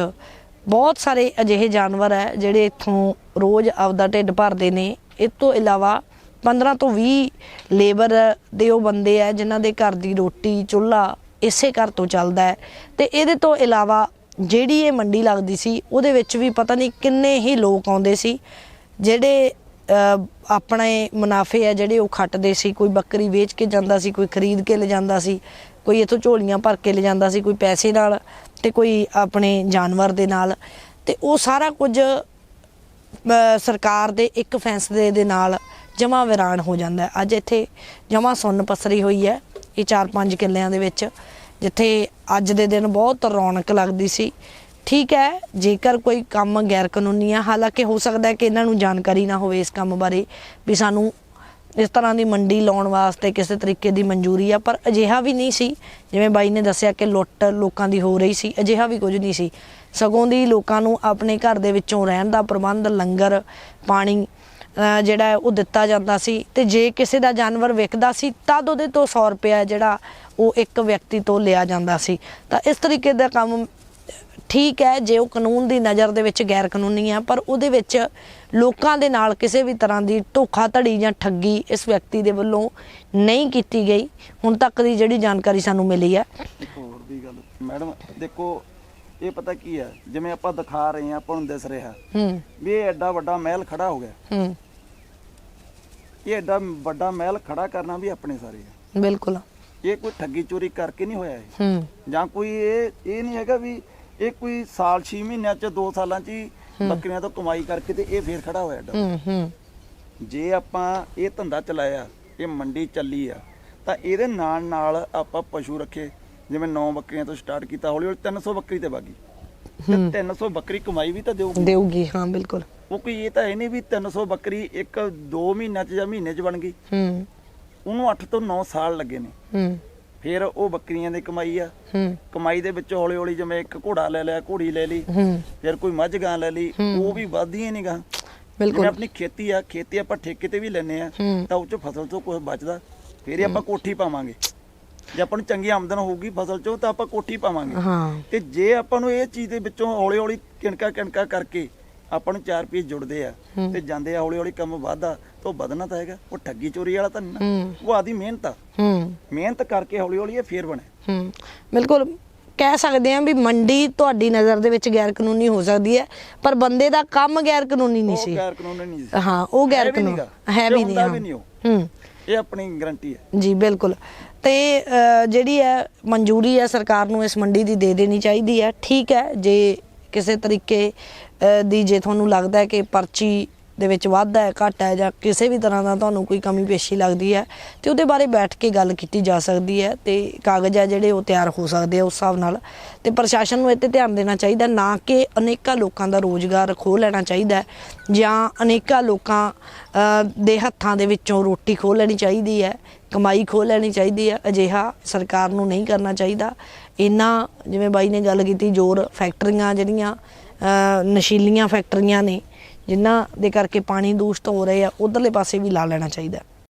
ਬਹੁਤ ਸਾਰੇ ਅਜਿਹੇ ਜਾਨਵਰ ਹੈ, ਜਿਹੜੇ ਇੱਥੋਂ ਰੋਜ਼ ਆਪਦਾ ਢਿੱਡ ਭਰਦੇ ਨੇ। ਇਸ ਤੋਂ ਇਲਾਵਾ 15 ਤੋਂ 20 ਲੇਬਰ ਦੇ ਉਹ ਬੰਦੇ ਆ ਜਿਨ੍ਹਾਂ ਦੇ ਘਰ ਦੀ ਰੋਟੀ, ਚੁੱਲ੍ਹਾ ਇਸੇ ਘਰ ਤੋਂ ਚੱਲਦਾ ਹੈ। ਤੇ ਇਹਦੇ ਤੋਂ ਇਲਾਵਾ ਜਿਹੜੀ ਇਹ ਮੰਡੀ ਲੱਗਦੀ ਸੀ, ਉਹਦੇ ਵਿੱਚ ਵੀ ਪਤਾ ਨਹੀਂ ਕਿੰਨੇ ਹੀ ਲੋਕ ਆਉਂਦੇ ਸੀ, ਜਿਹੜੇ ਆਪਣੇ ਮੁਨਾਫੇ ਆ ਜਿਹੜੇ ਉਹ ਖੱਟਦੇ ਸੀ। ਕੋਈ ਬੱਕਰੀ ਵੇਚ ਕੇ ਜਾਂਦਾ ਸੀ, ਕੋਈ ਖਰੀਦ ਕੇ ਲੈ ਜਾਂਦਾ ਸੀ, ਕੋਈ ਇਥੋਂ ਝੋਲੀਆਂ ਭਰ ਕੇ ਲੈ ਜਾਂਦਾ ਸੀ, ਕੋਈ ਪੈਸੇ ਨਾਲ ਤੇ ਕੋਈ ਆਪਣੇ ਜਾਨਵਰ ਦੇ ਨਾਲ। ਤੇ ਉਹ ਸਾਰਾ ਕੁਝ ਸਰਕਾਰ ਦੇ ਇੱਕ ਫੈਸਲੇ ਦੇ ਨਾਲ ਜਮਾ ਵਿਰਾਨ ਹੋ ਜਾਂਦਾ ਅੱਜ ਇੱਥੇ ਜਮਾ ਸੁੰਨ ਪਸਰੀ ਹੋਈ ਹੈ। ਇਹ 4-5 ਕਿੱਲਿਆਂ ਦੇ ਵਿੱਚ, ਜਿੱਥੇ ਅੱਜ ਦੇ ਦਿਨ ਬਹੁਤ ਰੌਣਕ ਲੱਗਦੀ ਸੀ। ਠੀਕ ਹੈ, ਜੇਕਰ ਕੋਈ ਕੰਮ ਗੈਰ ਕਾਨੂੰਨੀ ਆ ਹਾਲਾਂਕਿ ਹੋ ਸਕਦਾ ਹੈ ਕਿ ਇਹਨਾਂ ਨੂੰ ਜਾਣਕਾਰੀ ਨਾ ਹੋਵੇ ਇਸ ਕੰਮ ਬਾਰੇ ਵੀ ਸਾਨੂੰ ਇਸ ਤਰ੍ਹਾਂ ਦੀ ਮੰਡੀ ਲਾਉਣ ਵਾਸਤੇ ਕਿਸੇ ਤਰੀਕੇ ਦੀ ਮਨਜ਼ੂਰੀ ਆ, ਪਰ ਅਜਿਹਾ ਵੀ ਨਹੀਂ ਸੀ। ਜਿਵੇਂ ਬਾਈ ਨੇ ਦੱਸਿਆ ਕਿ ਲੁੱਟ ਲੋਕਾਂ ਦੀ ਹੋ ਰਹੀ ਸੀ, ਅਜਿਹਾ ਵੀ ਕੁਝ ਨਹੀਂ ਸੀ। ਸਗੋਂ ਦੀ ਲੋਕਾਂ ਨੂੰ ਆਪਣੇ ਘਰ ਦੇ ਵਿੱਚੋਂ ਰਹਿਣ ਦਾ ਪ੍ਰਬੰਧ, ਲੰਗਰ, ਪਾਣੀ ਜਿਹੜਾ ਉਹ ਦਿੱਤਾ ਜਾਂਦਾ ਸੀ ਤੇ ਜੇ ਕਿਸੇ ਦਾ ਜਾਨਵਰ ਵਿਕਦਾ ਸੀ ਤਦ ਉਹਦੇ ਤੋਂ 100 ਰੁਪਇਆ ਜਿਹੜਾ ਉਹ ਇੱਕ ਵਿਅਕਤੀ ਤੋਂ ਲਿਆ ਜਾਂਦਾ ਸੀ। ਤਾਂ ਇਸ ਤਰੀਕੇ ਦਾ ਕੰਮ ਠੀਕ ਹੈ, ਜੇ ਉਹ ਕਾਨੂੰਨ ਦੀ ਨਜ਼ਰ ਦੇ ਵਿੱਚ ਗੈਰ ਕਾਨੂੰਨੀ ਹੈ ਪਰ ਉਹਦੇ ਵਿੱਚ ਲੋਕਾਂ ਦੇ ਨਾਲ ਕਿਸੇ ਵੀ ਤਰ੍ਹਾਂ ਦੀ ਧੋਖਾਧੜੀ ਜਾਂ ਠੱਗੀ ਇਸ ਵਿਅਕਤੀ ਦੇ ਵੱਲੋਂ ਨਹੀਂ ਕੀਤੀ ਗਈ। ਹੁਣ ਤੱਕ ਦੀ ਜਿਹੜੀ ਜਾਣਕਾਰੀ ਸਾਨੂੰ ਮਿਲੀ ਹੈ। ਇੱਕ ਹੋਰ ਵੀ ਗੱਲ, ਮੈਡਮ, ਦੇਖੋ ਇਹ ਪਤਾ ਕੀ ਹੈ ਜਿਵੇਂ ਆਪਾਂ ਦਿਖਾ ਰਹੇ ਹਾਂ ਆਪਾਂ ਨੂੰ ਦਿਸ ਰਿਹਾ। ਹੂੰ। ਵੀ ਇਹ ਐਡਾ ਵੱਡਾ ਮਹਿਲ ਖੜਾ ਹੋ ਗਿਆ। ਹੂੰ। ਇਹ ਐਡਾ ਵੱਡਾ ਮਹਿਲ ਖੜਾ ਕਰਨਾ ਵੀ ਆਪਣੇ ਸਾਰੇ ਆ। ਬਿਲਕੁਲ। ਇਹ ਕੋਈ ਠੱਗੀ ਚੋਰੀ ਕਰਕੇ ਨਹੀਂ ਹੋਇਆ ਇਹ। ਹੂੰ। ਜਾਂ ਕੋਈ ਇਹ ਇਹ ਨਹੀਂ ਹੈਗਾ ਵੀ ਇਹ ਕੋਈ ਸਾਲ 6 ਮਹੀਨਿਆਂ ਚ 2 ਸਾਲਾਂ ਚ ਹੀ ਬੱਕਰੀਆਂ ਤੋਂ ਕਮਾਈ ਕਰਕੇ ਤੇ ਇਹ ਫੇਰ ਖੜਾ ਹੋਇਆ ਐਡਾ। ਹੂੰ ਹੂੰ। ਜੇ ਆਪਾਂ ਇਹ ਧੰਦਾ ਚਲਾਇਆ ਇਹ ਮੰਡੀ ਚੱਲੀ ਆ ਤਾਂ ਇਹਦੇ ਨਾਲ ਨਾਲ ਆਪਾਂ ਪਸ਼ੂ ਰੱਖੇ ਜਿਵੇਂ 9 ਬੱਕਰੀਆਂ ਤੋਂ ਸਟਾਰਟ ਕੀਤਾ ਹੌਲੀ ਹੌਲੀ 300 ਬੱਕਰੀ ਤੇ ਵਾਗੀ ਤੇ 300 ਬੱਕਰੀ ਕਮਾਈ ਵੀ ਤਾਂ ਦੇਊਗੀ। ਦੇਊਗੀ ਹਾਂ ਬਿਲਕੁਲ। ਉਹ ਕੋਈ ਇਹ ਤਾਂ ਇਹ ਨਹੀਂ ਵੀ 300 ਬੱਕਰੀ ਇੱਕ 2 ਮਹੀਨਿਆਂ ਚ ਜਾਂ ਮਹੀਨੇ ਚ ਬਣ ਗਈ। ਹੂੰ। ਉਹਨੂੰ 8 ਤੋਂ 9 ਸਾਲ ਲੱਗੇ ਨੇ। ਹੂੰ। ਫਿਰ ਉਹ ਬੱਕਰੀਆਂ ਦੀ ਕਮਾਈ ਆ। ਹੂੰ। ਕਮਾਈ ਦੇ ਵਿੱਚ ਹੌਲੀ ਹੌਲੀ ਜਿਵੇਂ ਇੱਕ ਘੋੜਾ ਲੈ ਲਿਆ ਘੋੜੀ ਲੈ ਲਈ। ਹੂੰ। ਫਿਰ ਕੋਈ ਮੱਝ ਗਾਂ ਲੈ ਲਈ। ਉਹ ਵੀ ਵੱਧਦੀਆਂ ਨਹੀਂ ਗਾਂ ਬਿਲਕੁਲ ਆਪਣੀ ਖੇਤੀ ਆ ਖੇਤੀ ਆਪਾਂ ਠੇਕੇ ਤੇ ਵੀ ਲੈਨੇ ਆ ਹੂੰ। ਤਾਂ ਉਹ ਚ ਫਸਲ ਤੋਂ ਕੁਝ ਬਚਦਾ। ਫਿਰ ਹੀ ਆਪਾਂ ਕੋਠੀ ਪਾਵਾਂਗੇ। ਜੇ ਆਪਾਂ ਨੂੰ ਚੰਗੀ ਆਮਦਨ ਹੋਊਗੀ ਫਸਲ ਚੋਂ ਤਾਂ ਆਪਾਂ ਕੋਠੀ ਪਾਵਾਂਗੇ। ਹਾਂ। ਤੇ ਜੇ ਆਪਾਂ ਨੂੰ ਇਹ ਚੀਜ਼ ਦੇ ਵਿੱਚੋਂ ਹੌਲੀ ਹੌਲੀ ਕਿਣਕਾ ਕਿਣਕਾ ਕਰਕੇ ਆਪਾਂ ਨੂੰ ਚਾਰ ਪੀਸ ਜੁੜਦੇ ਆ ਤੇ ਜਾਂਦੇ ਆ ਹੌਲੀ ਹੌਲੀ ਕੰਮ ਵਧਦਾ ਤਾਂ ਵਧਣਾ ਤਾਂ ਹੈਗਾ। ਉਹ ਠੱਗੀ ਚੋਰੀ ਵਾਲਾ ਤਾਂ ਨਹੀਂ ਨਾ। ਉਹ ਆਦੀ ਮਿਹਨਤ ਆ। ਹੂੰ। ਮਿਹਨਤ ਕਰਕੇ ਹੌਲੀ ਹੌਲੀ ਇਹ ਫੇਰ ਬਣੇ। ਹੂੰ। ਬਿਲਕੁਲ ਕਹਿ ਸਕਦੇ ਹਾਂ ਵੀ ਮੰਡੀ ਤੁਹਾਡੀ ਨਜ਼ਰ ਦੇ ਵਿੱਚ ਗੈਰ ਕਾਨੂੰਨੀ ਹੋ ਸਕਦੀ ਹੈ ਪਰ ਬੰਦੇ ਦਾ ਕੰਮ ਗੈਰ ਕਾਨੂੰਨੀ ਨਹੀਂ ਉਹ ਸੀ। ਗੈਰ ਕਾਨੂੰਨੀ ਨਹੀਂ ਸੀ। ਹਾਂ ਉਹ ਹੈ ਗੈਰ ਵੀ ਕਾਨੂੰਨ ਨੀਗਾ। ਹੈ ਤੇ ਵੀ ਨਹੀਂ ਹੁੰਦਾ ਹਾਂ ਵੀ ਨਹੀਂ ਉਹ। ਹੂੰ। ਇਹ ਆਪਣੀ ਗਾਰੰਟੀ ਹੈ। ਜੀ ਬਿਲਕੁਲ। ਤੇ ਜਿਹੜੀ ਹੈ ਮਨਜ਼ੂਰੀ ਹੈ ਸਰਕਾਰ ਨੂੰ ਇਸ ਮੰਡੀ ਦੀ ਦੇ ਦੇਣੀ ਚਾਹੀਦੀ ਹੈ। ਠੀਕ ਹੈ, ਜੇ ਕਿਸੇ ਤਰੀਕੇ ਦੀ ਜੇ ਤੁਹਾਨੂੰ ਲੱਗਦਾ ਹੈ ਕਿ ਪਰਚੀ ਦੇ ਵਿੱਚ ਵਾਧਾ ਹੈ, ਘਾਟਾ ਹੈ ਜਾਂ ਕਿਸੇ ਵੀ ਤਰ੍ਹਾਂ ਦਾ ਤੁਹਾਨੂੰ ਕੋਈ ਕਮੀ ਪੇਸ਼ੀ ਲੱਗਦੀ ਹੈ, ਤੇ ਉਹਦੇ ਬਾਰੇ ਬੈਠ ਕੇ ਗੱਲ ਕੀਤੀ ਜਾ ਸਕਦੀ ਹੈ ਤੇ ਕਾਗਜ਼ ਹੈ ਜਿਹੜੇ ਉਹ ਤਿਆਰ ਹੋ ਸਕਦੇ ਆ ਉਸ ਹਿਸਾਬ ਨਾਲ। ਤੇ ਪ੍ਰਸ਼ਾਸਨ ਨੂੰ ਇਹ ਤੇ ਧਿਆਨ ਦੇਣਾ ਚਾਹੀਦਾ ਨਾ ਕਿ ਅਨੇਕਾਂ ਲੋਕਾਂ ਦਾ ਰੋਜ਼ਗਾਰ ਖੋਹ ਲੈਣਾ ਚਾਹੀਦਾ ਜਾਂ ਅਨੇਕਾਂ ਲੋਕਾਂ ਦੇ ਹੱਥਾਂ ਦੇ ਵਿੱਚੋਂ ਰੋਟੀ ਖੋਹ ਲੈਣੀ ਚਾਹੀਦੀ ਹੈ। ਕਮਾਈ ਖੋਹ ਲੈਣੀ ਚਾਹੀਦੀ ਹੈ ਅਜਿਹਾ ਸਰਕਾਰ ਨੂੰ ਨਹੀਂ ਕਰਨਾ ਚਾਹੀਦਾ। ਇਹਨਾਂ ਜਿਵੇਂ ਬਾਈ ਨੇ ਗੱਲ ਕੀਤੀ, ਜ਼ੋਰ ਫੈਕਟਰੀਆਂ ਜਿਹੜੀਆਂ ਨਸ਼ੀਲੀਆਂ ਫੈਕਟਰੀਆਂ ਨੇ, ਜਿਨ੍ਹਾਂ ਦੇ ਕਰਕੇ ਪਾਣੀ ਦੂਸ਼ਿਤ ਹੋ ਰਹੇ ਆ, ਉਧਰਲੇ ਪਾਸੇ ਵੀ ਲਾ ਲੈਣਾ ਚਾਹੀਦਾ।